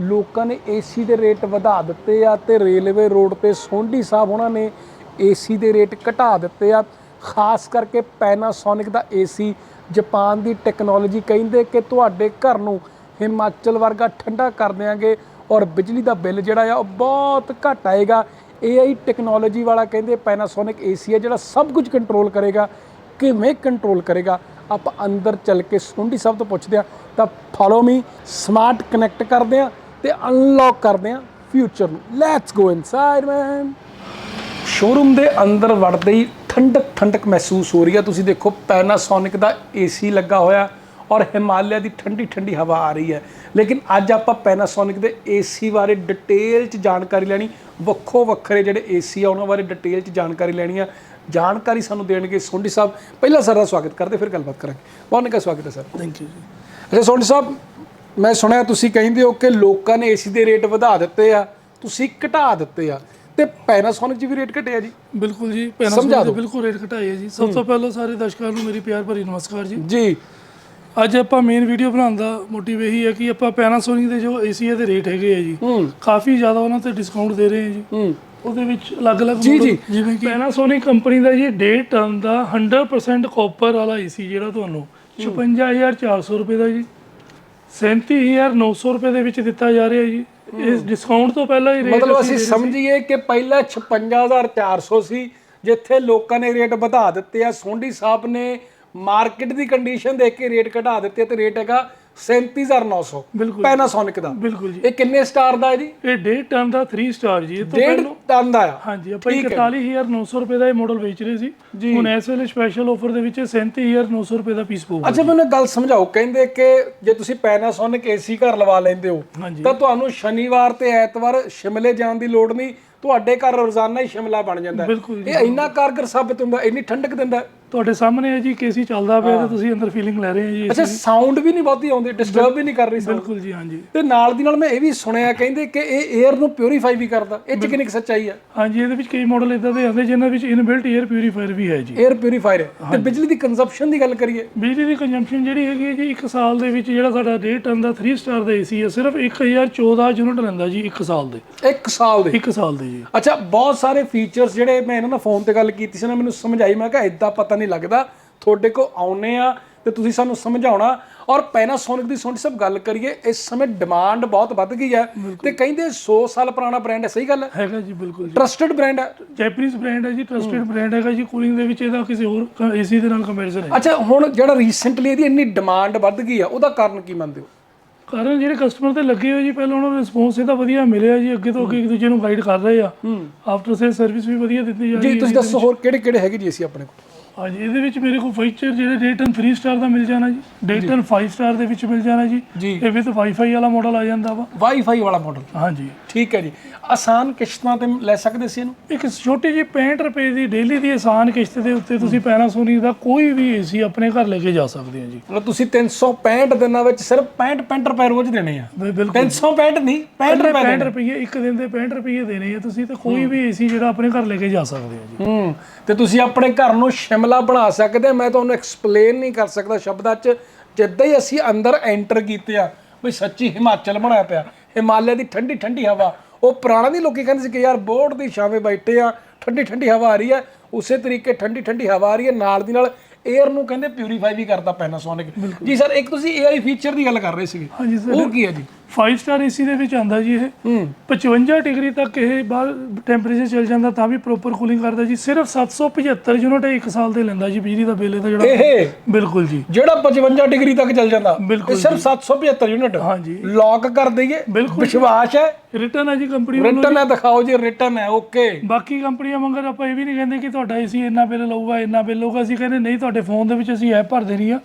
ਲੋਕਾਂ ਨੇ ਏਸੀ ਦੇ ਰੇਟ ਵਧਾ ਦਿੱਤੇ ਆ ਤੇ ਰੇਲਵੇ ਰੋਡ ਤੇ ਸੋਢੀ ਸਾਹਿਬ ਉਹਨਾਂ ਨੇ ਏਸੀ ਦੇ ਰੇਟ ਘਟਾ ਦਿੱਤੇ ਆ। ਖਾਸ ਕਰਕੇ ਪੈਨਾਸੋਨਿਕ ਦਾ ਏਸੀ ਜਾਪਾਨ ਦੀ ਟੈਕਨੋਲੋਜੀ ਕਹਿੰਦੇ ਕਿ ਤੁਹਾਡੇ ਘਰ ਨੂੰ ਹਿਮਾਚਲ ਵਰਗਾ ਠੰਡਾ ਕਰ ਦਿਆਂਗੇ ਔਰ ਬਿਜਲੀ ਦਾ ਬਿੱਲ ਜਿਹੜਾ ਆ ਉਹ ਬਹੁਤ ਘੱਟ ਆਏਗਾ। AI ਟੈਕਨੋਲੋਜੀ ਵਾਲਾ ਕਹਿੰਦੇ ਪੈਨਾਸੋਨਿਕ ਏਸੀ ਹੈ, ਜਿਹੜਾ ਸਭ ਕੁਝ ਕੰਟਰੋਲ ਕਰੇਗਾ। ਕਿਵੇਂ ਕੰਟਰੋਲ ਕਰੇਗਾ? ਆਪਾਂ ਅੰਦਰ ਚੱਲ ਕੇ ਸੁੰਡੀ ਸਭ ਤੋਂ ਪੁੱਛਦੇ ਆ ਤਾਂ ਫੋਲੋ ਮੀ ਸਮਾਰਟ ਕਨੈਕਟ ਕਰਦੇ ਆ ਤੇ ਅਨਲੌਕ ਕਰਦੇ ਆ ਫਿਊਚਰ ਨੂੰ। Let's go inside man showroom ਦੇ ਅੰਦਰ ਵੜਦੇ ਹੀ ਠੰਡਕ ਠੰਡਕ ਮਹਿਸੂਸ ਹੋ ਰਹੀ ਹੈ। ਤੁਸੀਂ ਦੇਖੋ ਪੈਨਾਸੋਨਿਕ ਦਾ ਏਸੀ ਲੱਗਾ ਹੋਇਆ ਔਰ ਹਿਮਾਲਿਆ ਦੀ ਠੰਡੀ ਠੰਡੀ ਹਵਾ ਆ ਰਹੀ ਹੈ। ਲੇਕਿਨ ਅੱਜ ਆਪਾਂ ਪੈਨਾਸੋਨਿਕ ਦੇ ਏਸੀ ਬਾਰੇ ਡਿਟੇਲ ਚ ਜਾਣਕਾਰੀ ਲੈਣੀ ਵੱਖੋ ਵੱਖਰੇ ਜਿਹੜੇ ਏਸੀ ਆ ਉਹਨਾਂ ਬਾਰੇ ਡਿਟੇਲ ਚ ਜਾਣਕਾਰੀ ਲੈਣੀ ਆ। ਜਾਣਕਾਰੀ ਸਾਨੂੰ ਦੇਣਗੇ ਸੋਂਡੀ ਸਾਹਿਬ। ਪਹਿਲਾਂ ਸਰ ਦਾ ਸਵਾਗਤ ਕਰਦੇ ਫਿਰ ਗੱਲਬਾਤ ਕਰਾਂਗੇ। ਬਹੁਤ ਨਿੱਘਾ ਸਵਾਗਤ ਹੈ ਸਰ। ਥੈਂਕ ਯੂ ਜੀ। ਅੱਛਾ ਸੋਂਡੀ ਸਾਹਿਬ ਮੈਂ ਸੁਣਿਆ ਤੁਸੀਂ ਕਹਿੰਦੇ ਹੋ ਕਿ ਲੋਕਾਂ ਨੇ ਏਸੀ ਦੇ ਰੇਟ ਵਧਾ ਦਿੱਤੇ ਆ ਤੁਸੀਂ ਘਟਾ ਦਿੱਤੇ ਆ। ਤੇ ਪੈਨਾਸੋਨਿਕ 'ਚ ਵੀ ਰੇਟ ਘਟਿਆ ਜੀ? ਬਿਲਕੁਲ ਜੀ ਪੈਨਾਸੋਨਿਕ। ਦੇ ਬਿਲਕੁਲ ਰੇਟ ਘਟਾਏ ਜੀ। ਸਭ ਤੋਂ ਪਹਿਲਾਂ ਸਾਰੇ ਦਰਸ਼ਕਾਂ ਨੂੰ ਮੇਰੀ ਪਿਆਰ ਭਰੀ ਨਮਸਕਾਰ ਜੀ। ਜੀ। ਅੱਜ ਆਪਾਂ ਮੇਨ ਵੀਡੀਓ ਬਣਾਉਣ ਦਾ ਮੋਟਿਵ ਇਹੀ ਹੈ ਕਿ ਆਪਾਂ ਪੈਨਾਸੋਨਿਕ ਦੇ ਜੋ ਏਸੀ ਦੇ ਰੇਟ ਹੈਗੇ ਆ ਜੀ ਹੂੰ। ਕਾਫੀ ਜ਼ਿਆਦਾ ਉਹਨਾਂ ਤੇ ਡਿਸਕਾਊਂਟ ਦੇ ਰਹੇ ਆ ਜੀ। ਹੂੰ। ਉਹਦੇ ਵਿੱਚ ਅਲੱਗ-ਅਲੱਗ ਜੀ, model, ਜੀ। ਜਿਵੇਂ ਕਿ ਪੈਨਾਸੋਨਿਕ ਕੰਪਨੀ ਦਾ ਜੀ ਡੇ ਟਨ ਦਾ 100% ਕਾਪਰ ਵਾਲਾ ਏਸੀ ਜਿਹੜਾ ਤੁਹਾਨੂੰ 56400 ਰੁਪਏ ਦਾ ਜੀ 37900 ਰੁਪਏ ਦੇ ਵਿੱਚ ਦਿੱਤਾ ਜਾ ਰਿਹਾ ਜੀ। ਇਸ ਡਿਸਕਾਊਂਟ ਤੋਂ ਪਹਿਲਾਂ ਹੀ ਰੇਟ ਮਤਲਬ ਅਸੀਂ ਸਮਝੀਏ ਕਿ ਪਹਿਲਾਂ 56400 ਸੀ ਜਿੱਥੇ ਲੋਕਾਂ ਨੇ ਰੇਟ ਵਧਾ ਦਿੱਤੇ ਆ। ਸੋਂਡੀ ਸਾਹਿਬ ਨੇ ਮਾਰਕੀਟ ਦੀ ਕੰਡੀਸ਼ਨ ਦੇਖ ਕੇ ਰੇਟ ਘਟਾ ਦਿੱਤੇ ਤੇ ਰੇਟ ਹੈਗਾ 37900 ਬਿਲਕੁਲ ਪੈਨਾਸੋਨਿਕ ਦਾ। ਬਿਲਕੁਲ ਜੀ। ਇਹ ਕਿੰਨੇ ਸਟਾਰ ਦਾ ਹੈ ਜੀ? ਇਹ ਡੇ ਟਨ ਦਾ 3 ਸਟਾਰ ਜੀ। ਇਹ ਤੋਂ ਡੇਢ ਪਹਿਲਾਂ ਟਨ ਦਾ ਆ। ਹਾਂਜੀ ਆਪਾਂ 41900 ਰੁਪਏ ਦਾ ਇਹ ਮਾਡਲ ਵੇਚ ਰਹੇ ਸੀ। ਹੁਣ ਇਸ ਵੇਲੇ ਸਪੈਸ਼ਲ ਆਫਰ ਦੇ ਵਿੱਚ 37900 ਰੁਪਏ ਦਾ ਪੀਸ ਪਊਗਾ ਅੱਛਾ ਮੈਨੂੰ ਇੱਕ ਗੱਲ ਸਮਝਾਓ। ਕਹਿੰਦੇ ਕਿ ਜੇ ਤੁਸੀਂ ਪੈਨਾਸੋਨਿਕ ਏਸੀ ਘਰ ਲਵਾ ਲੈਂਦੇ ਹੋ ਹਾਂਜੀ। ਤਾਂ ਤੁਹਾਨੂੰ ਸ਼ਨੀਵਾਰ ਤੇ ਐਤਵਾਰ ਸ਼ਿਮਲੇ ਜਾਣ ਦੀ ਲੋੜ ਨਹੀਂ। ਤੁਹਾਡੇ ਘਰ ਰੋਜ਼ਾਨਾ ਹੀ ਸ਼ਿਮਲਾ ਬਣ ਜਾਂਦਾ ਹੈ। ਬਿਲਕੁਲ ਜੀ ਇਹ ਇੰਨਾ ਕਾਰਗਰ ਸਾਬਤ ਹੁੰਦਾ ਇੰਨੀ ਠੰਡਕ ਦਿੰਦਾ ਹੈ। ਤੁਹਾਡੇ ਸਾਹਮਣੇ ਹੈ ਜੀ ਕੇਸੀ ਚੱਲਦਾ ਪਿਆ ਤੇ ਤੁਸੀਂ ਅੰਦਰ ਫੀਲਿੰਗ ਲੈ ਰਹੇ ਹੋ ਜੀ ਅੱਛਾ ਸਾਊਂਡ ਵੀ ਨਹੀਂ ਬਹੁਤੀ ਆਉਂਦੀ ਡਿਸਟਰਬ ਵੀ ਨਹੀਂ ਕਰ ਰਹੀ sound। ਬਿਲਕੁਲ ਜੀ ਹਾਂਜੀ। ਤੇ ਨਾਲ ਦੀ ਨਾਲ ਮੈਂ ਇਹ ਵੀ ਸੁਣਿਆ ਕਹਿੰਦੇ ਕਿ ਇਹ 에ਅਰ ਨੂੰ ਪਿਉਰੀਫਾਈ ਵੀ ਕਰਦਾ। ਇਹ ਚ ਕਿੰਨੀ ਕੁ ਸੱਚਾਈ ਆ? ਹਾਂਜੀ ਇਹਦੇ ਵਿੱਚ ਕਈ ਮਾਡਲ ਇਦਾਂ ਦੇ ਆਉਂਦੇ ਜਿਨ੍ਹਾਂ ਵਿੱਚ ਇਨਬਿਲਟ 에ਅਰ ਪਿਊਰੀਫਾਇਰ ਵੀ ਹੈ ਜੀ। 에ਅਰ ਪਿਉਰੀਫਾਇਰ ਤੇ ਬਿਜਲੀ ਦੀ ਕੰਜ਼ੰਪਸ਼ਨ ਦੀ ਗੱਲ ਕਰੀਏ। ਬਿਜਲੀ ਦੀ ਕੰਜ਼ੰਪਸ਼ਨ ਜਿਹੜੀ ਹੈਗੀ ਜੀ ਇੱਕ ਸਾਲ ਦੇ ਵਿੱਚ ਜਿਹੜਾ ਸਾਡਾ ਰੇਟ ਟਨ ਦਾ 3 ਸਟਾਰ ਦਾ ਏਸੀ ਹੈ ਸਿਰਫ 1014 ਯੂਨਿਟ ਲੈਂਦਾ ਜੀ ਇੱਕ ਸਾਲ ਦੇ। ਇੱਕ ਸਾਲ ਦੇ? ਇੱਕ ਸਾਲ ਦੇ ਜੀ। ਅੱਛਾ ਬਹੁਤ ਸਾਰੇ ਫੀਚਰਸ ਜਿਹੜੇ ਮੈਂ ਇਹਨਾਂ ਨਾਲ ਫੋਨ ਤੇ ਗੱਲ ਕੀਤੀ ਸੀ ਨਾ ਮੈਨੂੰ ਸਮਝਾਈ ਮੈਂ ਕਿਹਾ ਇਦਾਂ ਪਤਾ ਨਹੀਂ ਲੱਗਦਾ। ਤੁਹਾਡੇ ਕੋ ਆਉਨੇ ਆ ਤੇ ਤੁਸੀਂ ਸਾਨੂੰ ਸਮਝਾਉਣਾ। ਔਰ ਪੈਨਾਸੋਨਿਕ ਦੀ ਸੋਨੀ ਸਭ ਗੱਲ ਕਰੀਏ ਇਸ ਸਮੇਂ ਡਿਮਾਂਡ ਬਹੁਤ ਵੱਧ ਗਈ ਹੈ। ਤੇ ਕਹਿੰਦੇ 100 ਸਾਲ ਪੁਰਾਣਾ ਬ੍ਰਾਂਡ ਹੈ ਸਹੀ ਗੱਲ ਹੈ? ਹੈਗਾ ਜੀ ਬਿਲਕੁਲ ਜੀ। ਟਰਸਟਡ ਬ੍ਰਾਂਡ ਹੈ। ਜੈਪਨੀਜ਼ ਬ੍ਰਾਂਡ ਹੈ ਜੀ ਟਰਸਟਡ ਬ੍ਰਾਂਡ ਹੈਗਾ ਜੀ। ਕੂਲਿੰਗ ਦੇ ਵਿੱਚ ਇਹਦਾ ਕਿਸੇ ਹੋਰ ਏਸੀ ਦੇ ਨਾਲ ਕੰਪੈਰੀਜ਼ਨ ਹੈ। ਅੱਛਾ ਹੁਣ ਜਿਹੜਾ ਰੀਸੈਂਟਲੀ ਇਹਦੀ ਇੰਨੀ ਡਿਮਾਂਡ ਵੱਧ ਗਈ ਆ ਉਹਦਾ ਕਾਰਨ ਕੀ ਮੰਨਦੇ ਹੋ? ਕਾਰਨ ਜਿਹੜੇ ਕਸਟਮਰ ਤੇ ਲੱਗੇ ਹੋਏ ਜੀ ਪਹਿਲਾਂ ਉਹਨਾਂ ਨੂੰ ਰਿਸਪੌਂਸ ਇਹਦਾ ਵਧੀਆ ਮਿਲਿਆ ਜੀ। ਅੱਗੇ ਤੋਂ ਅੱਗੇ ਇੱਕ ਦੂਜੇ ਨੂੰ ਗਾਈਡ ਕਰ ਰਹੇ ਆ। ਆਫਟਰ ਸੇਲ ਸਰਵਿਸ ਵੀ ਵਧੀਆ ਦਿੱਤੀ ਜਾ ਰਹੀ ਜੀ ਹੈ ਤੁਸੀਂ ਦੱਸੋ ਹੋਰ ਕਿਹੜੇ ਕਿਹੜੇ ਹੈਗੇ ਜੀ ਅਸੀਂ ਆਪਣੇ ਕੋਲ? ਹਾਂਜੀ ਇਹਦੇ ਵਿੱਚ ਮੇਰੇ ਕੋਲ ਫੀਚਰ ਜਿਹੜੇ ਡੇਟਨ 3 ਸਟਾਰ ਦਾ ਮਿਲ ਜਾਣਾ ਜੀ ਡੇਟਨ 5 ਸਟਾਰ ਦੇ ਵਿੱਚ ਮਿਲ ਜਾਣਾ ਜੀ ਜੀ। ਇਹ ਵਿਦ ਵਾਈਫਾਈ ਵਾਲਾ ਮਾਡਲ ਆ ਜਾਂਦਾ ਵਾ। ਵਾਈਫਾਈ ਵਾਲਾ ਮਾਡਲ ਹਾਂਜੀ। ਠੀਕ ਹੈ ਜੀ। ਆਸਾਨ ਕਿਸ਼ਤਾਂ ਤੇ ਲੈ ਸਕਦੇ ਸੀ ਇਹਨੂੰ? ਇੱਕ ਛੋਟੀ ਜਿਹੀ 65 ਰੁਪਏ ਦੀ ਡੇਲੀ ਦੀ ਆਸਾਨ ਕਿਸ਼ਤ ਦੇ ਉੱਤੇ ਤੁਸੀਂ ਪੈਨਾਸੋਨਿਕ ਦਾ ਕੋਈ ਵੀ ਏਸੀ ਆਪਣੇ ਘਰ ਲੈ ਕੇ ਜਾ ਸਕਦੇ ਹੋ ਜੀ। ਮਤਲਬ ਤੁਸੀਂ 365 ਦਿਨਾਂ ਵਿੱਚ ਸਿਰਫ 65 65 ਰੁਪਏ ਰੋਜ਼ ਦੇਣੇ ਆ। ਬਿ- ਬਿਲਕੁਲ। 365 ਨਹੀਂ 65 ਰੁਪਏ 65 ਰੁਪਏ ਇੱਕ ਦਿਨ ਦੇ 65 ਰੁਪਏ ਦੇਣੇ ਆ ਤੁਸੀਂ ਤੇ ਕੋਈ ਵੀ ਏਸੀ ਜਿਹੜਾ ਆਪਣੇ ਘਰ ਲੈ ਕੇ ਜਾ ਸਕਦੇ ਹੋ ਜੀ। ਹੂੰ। ਤੇ ਤੁਸੀਂ ਆਪਣੇ ਘਰ ਨੂੰ ਸ਼ਿਮਲਾ ਬਣਾ ਸਕਦੇ। ਮੈਂ ਤੁਹਾਨੂੰ ਐਕਸਪਲੇਨ ਨਹੀਂ ਕਰ ਸਕਦਾ ਸ਼ਬਦਾਂ 'ਚ। ਜਿੱਦਾਂ ਹੀ ਅਸੀਂ ਅੰਦਰ ਐਂਟਰ ਕੀਤੇ ਆ ਵੀ ਸੱਚੀ ਹਿਮਾਚਲ ਬਣਾਇਆ ਪਿਆ ਹਿਮਾਲਿਆ ਦੀ ਠੰਡੀ ਠੰਡੀ ਹਵਾ। ਉਹ ਪੁਰਾਣਾ ਨਹੀਂ ਲੋਕੀ ਕਹਿੰਦੇ ਸੀ ਕਿ ਯਾਰ ਬੋਰਡ ਦੀ ਛਾਵੇਂ ਬੈਠੇ ਆ ਠੰਡੀ ਠੰਡੀ ਹਵਾ ਆ ਰਹੀ ਹੈ ਉਸੇ ਤਰੀਕੇ ਠੰਡੀ ਠੰਡੀ ਹਵਾ ਆ ਰਹੀ ਹੈ ਨਾਲ ਦੀ ਨਾਲ 에ਅਰ ਨੂੰ ਕਹਿੰਦੇ ਪਿਉਰੀਫਾਈ ਵੀ ਕਰਦਾ ਪੈਨਾਸੋਨਿਕ ਜੀ ਸਰ ਇੱਕ ਤੁਸੀਂ AI ਫੀਚਰ ਦੀ ਗੱਲ ਕਰ ਰਹੇ ਸੀਗੇ। ਹਾਂਜੀ ਸਰ ਉਹ ਕੀ ਹੈ ਜੀ? 5 ਸਟਾਰ ਏਸੀ ਦੇ ਵਿੱਚ ਆਂਦਾ ਜੀ ਇਹ। ਹੂੰ। 55 ਡਿਗਰੀ ਤੱਕ ਇਹ ਬਾਹਰ ਟੈਂਪਰੇਚਰ ਚੱਲ ਜਾਂਦਾ ਤਾਂ ਵੀ ਪ੍ਰੋਪਰ ਕੂਲਿੰਗ ਕਰਦਾ ਜੀ। ਸਿਰਫ 775 ਯੂਨਿਟ ਇੱਕ ਸਾਲ ਦੇ ਲੈਂਦਾ ਜੀ ਬਿਜਲੀ ਦਾ ਬਿੱਲ ਇਹਦਾ ਜਿਹੜਾ। ਇਹ? ਬਿਲਕੁਲ ਜੀ। ਜਿਹੜਾ 55 ਡਿਗਰੀ ਤੱਕ ਚੱਲ ਜਾਂਦਾ। ਬਿਲਕੁਲ ਇਹ ਸਿਰਫ 775 ਯੂਨਿਟ ਹਾਂਜੀ। ਲੌਕ ਕਰ ਦਈਏ। ਵਿਸ਼ਵਾਸ ਹੈ। ਰਿਟਰਨ ਹੈ ਜੀ ਕੰਪਨੀ ਵੱਲੋਂ ਰਿਟਰਨ ਹੈ ਦਿਖਾਓ ਜੀ ਰਿਟਰਨ ਹੈ ਓਕੇ ਬਾਕੀ ਕੰਪਨੀਆਂ ਮੰਗਰ ਆਪਾਂ ਇਹ ਵੀ ਨਹੀਂ ਕਹਿੰਦੇ ਕਿ ਤੁਹਾਡਾ ਏਸੀ ਇੰਨਾ ਬਿੱਲ ਲਊਗਾ ਇੰਨਾ ਬਿੱਲ ਲਊਗਾ। ਅਸੀਂ ਕਹਿੰਦੇ ਨਹੀਂ ਤੁਹਾਡੇ ਫੋਨ ਦੇ ਵਿੱਚ ਅਸੀਂ ਐਪ ਭਰ ਦੇਣੀ ਆ।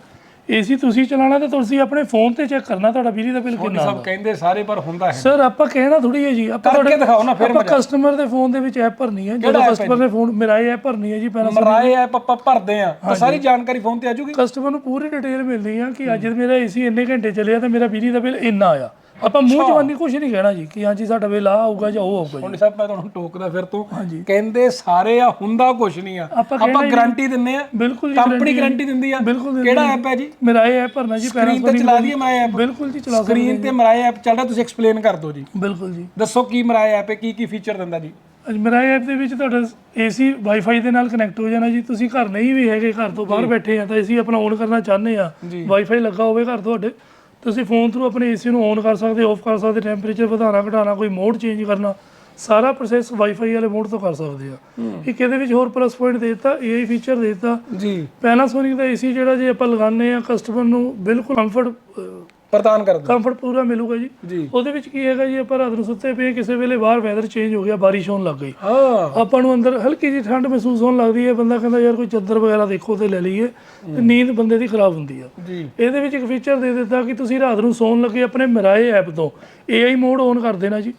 ਏਸੀ ਤੁਸੀਂ ਚਲਾਉਣਾ ਤੇ ਤੁਸੀਂ ਆਪਣੇ ਫੋਨ ਤੇ ਚੈੱਕ ਕਰਨਾ ਤੁਹਾਡਾ ਬਿਜਲੀ ਦਾ ਬਿੱਲ ਕਿੰਨਾ ਸਭ ਕਹਿੰਦੇ ਸਾਰੇ ਪਰ ਹੁੰਦਾ ਹੈ। ਸਰ ਆਪਾਂ ਕਹਿਣਾ ਥੋੜੀ ਹੈ ਜੀ ਆਪਾਂ ਕਰਕੇ ਦਿਖਾਓ ਨਾ ਫਿਰ ਆਪਾਂ ਕਸਟਮਰ ਦੇ ਫੋਨ ਦੇ ਵਿੱਚ ਐਪ ਭਰਨੀ ਹੈ ਜਦੋਂ ਕਸਟਮਰ ਨੇ ਫੋਨ ਮੇਰਾ ਇਹ ਐਪ ਭਰਨੀ ਹੈ ਜੀ ਪਹਿਲਾਂ ਮਰਾਏ ਐਪ ਆਪਾਂ ਭਰਦੇ ਆ ਤਾਂ ਸਾਰੀ ਜਾਣਕਾਰੀ ਫੋਨ ਤੇ ਆ ਜੂਗੀ ਕਸਟਮਰ ਨੂੰ ਪੂਰੀ ਡਿਟੇਲ ਮਿਲਦੀ ਆ ਕਿ ਅੱਜ ਮੇਰਾ ਏਸੀ ਇੰਨੇ ਘੰਟੇ ਚੱਲਿਆ ਤੇ ਮੇਰਾ ਬਿਜਲੀ ਦਾ ਬਿੱਲ ਇੰਨਾ ਆਇਆ। ਆਪਾਂ ਮੂੰਹ ਜਵਾਨੀ ਕੁਝ ਨਹੀਂ ਕਹਿਣਾ ਜੀ ਕਿ ਹਾਂਜੀ ਸਾਡਾ ਆ ਆਊਗਾ ਜਾਂ ਉਹ ਆਊਗਾ ਜੀ। ਹੁਣ ਸਾਹਿਬ ਮੈਂ ਤੁਹਾਨੂੰ ਟੋਕਦਾ ਫਿਰ ਤੋਂ ਕਹਿੰਦੇ ਸਾਰੇ ਆ ਹੁੰਦਾ ਕੁਝ ਨਹੀਂ ਆ। ਆਪਾਂ ਗਾਰੰਟੀ ਦਿੰਨੇ ਆ। ਬਿਲਕੁਲ ਜੀ ਕੰਪਨੀ ਗਾਰੰਟੀ ਦਿੰਦੀ ਆ। ਕਿਹੜਾ ਐਪ ਹੈ ਜੀ? ਮੇਰਾ ਇਹ ਐਪ ਭਰਨਾ ਜੀ ਸਕਰੀਨ ਤੇ ਚਲਾ ਦਈਏ ਮਰਾਏ ਐਪ ਬਿਲਕੁਲ ਜੀ ਚਲਾ ਸਕਰੀਨ ਤੇ ਮਰਾਏ ਐਪ ਚੱਲ ਰਿਹਾ ਤੁਸੀਂ ਐਕਸਪਲੇਨ ਕਰ ਦਿਓ ਜੀ। ਬਿਲਕੁਲ ਜੀ। ਦੱਸੋ ਕੀ ਮਰਾਏ ਐਪ ਹੈ ਕੀ ਕੀ ਫੀਚਰ ਦਿੰਦਾ ਜੀ? ਅੱਜ ਮੇਰਾ ਐਪ ਦੇ ਵਿੱਚ ਤੁਹਾਡਾ ਏਸੀ ਵਾਈਫਾਈ ਦੇ ਨਾਲ ਕਨੈਕਟ ਹੋ ਜਾਣਾ ਜੀ। ਤੁਸੀਂ ਘਰ ਨਹੀਂ ਵੀ ਹੈਗੇ ਘਰ ਤੋਂ ਬਾਹਰ ਬੈਠੇ ਆ ਤਾਂ ਏਸੀ ਆਪਣਾ ਔਨ ਕਰਨਾ ਚਾਹੁੰਦੇ ਆ। ਵਾਈਫਾਈ ਲੱਗਾ ਹੋਵੇ ਘਰ ਤੁਹਾਡੇ। ਤੁਸੀਂ ਫੋਨ ਥਰੂ ਆਪਣੇ ਏਸੀ ਨੂੰ ਔਨ ਕਰ ਸਕਦੇ ਆਫ ਕਰ ਸਕਦੇ ਟੈਂਪਰੇਚਰ ਵਧਾਉਣਾ ਘਟਾਉਣਾ ਕੋਈ ਮੋਡ ਚੇਂਜ ਕਰਨਾ ਸਾਰਾ ਪ੍ਰੋਸੈਸ ਵਾਈਫਾਈ ਵਾਲੇ ਮੋਡ ਤੋਂ ਕਰ ਸਕਦੇ ਆ। ਇੱਕ ਇਹਦੇ ਵਿੱਚ ਹੋਰ ਪਲੱਸ ਪੁਆਇੰਟ ਦੇ ਦਿੱਤਾ AI ਫੀਚਰ ਦੇ ਦਿੱਤਾ। ਜੀ। ਪੈਨਾਸੋਨਿਕ ਦਾ ਏਸੀ ਜਿਹੜਾ ਜੇ ਆਪਾਂ ਲਗਾਉਂਦੇ ਆ ਕਸਟਮਰ ਨੂੰ ਬਿਲਕੁਲ ਕੰਫਰਟ ਪ੍ਰਦਾਨ ਕਰ ਕੰਫਰਟ ਪੂਰਾ ਮਿਲੂਗਾ ਜੀ। ਜੀ। ਉਹਦੇ ਵਿੱਚ ਕੀ ਹੈਗਾ ਜੀ ਆਪਾਂ ਰਾਤ ਨੂੰ ਸੁੱਤੇ ਪਏ ਕਿਸੇ ਵੇਲੇ ਬਾਹਰ ਵੈਦਰ ਚੇਂਜ ਹੋ ਗਿਆ ਬਾਰਿਸ਼ ਹੋਣ ਲੱਗ ਗਈ। ਹਾਂ। ਆਪਾਂ ਨੂੰ ਅੰਦਰ ਹਲਕੀ ਜਿਹੀ ਠੰਡ ਮਹਿਸੂਸ ਹੋਣ ਲੱਗਦੀ ਹੈ ਬੰਦਾ ਕਹਿੰਦਾ ਯਾਰ ਕੋਈ ਚੱਦਰ ਵਗੈਰਾ ਦੇਖੋ ਤੇ ਲੈ ਲਈਏ ਤੇ ਨੀਂਦ ਬੰਦੇ ਦੀ ਖਰਾਬ ਹੁੰਦੀ ਆ। ਜੀ। ਇਹਦੇ ਵਿੱਚ ਇੱਕ ਫੀਚਰ ਦੇ ਦਿੱਤਾ ਕਿ ਤੁਸੀਂ ਰਾਤ ਨੂੰ ਸੌਣ ਲੱਗੇ ਆਪਣੇ ਮਿਰਾਏ ਐਪ ਤੋਂ। AI ਮੋਡ ਔਨ ਕਰ ਦੇਣਾ ਜੀ।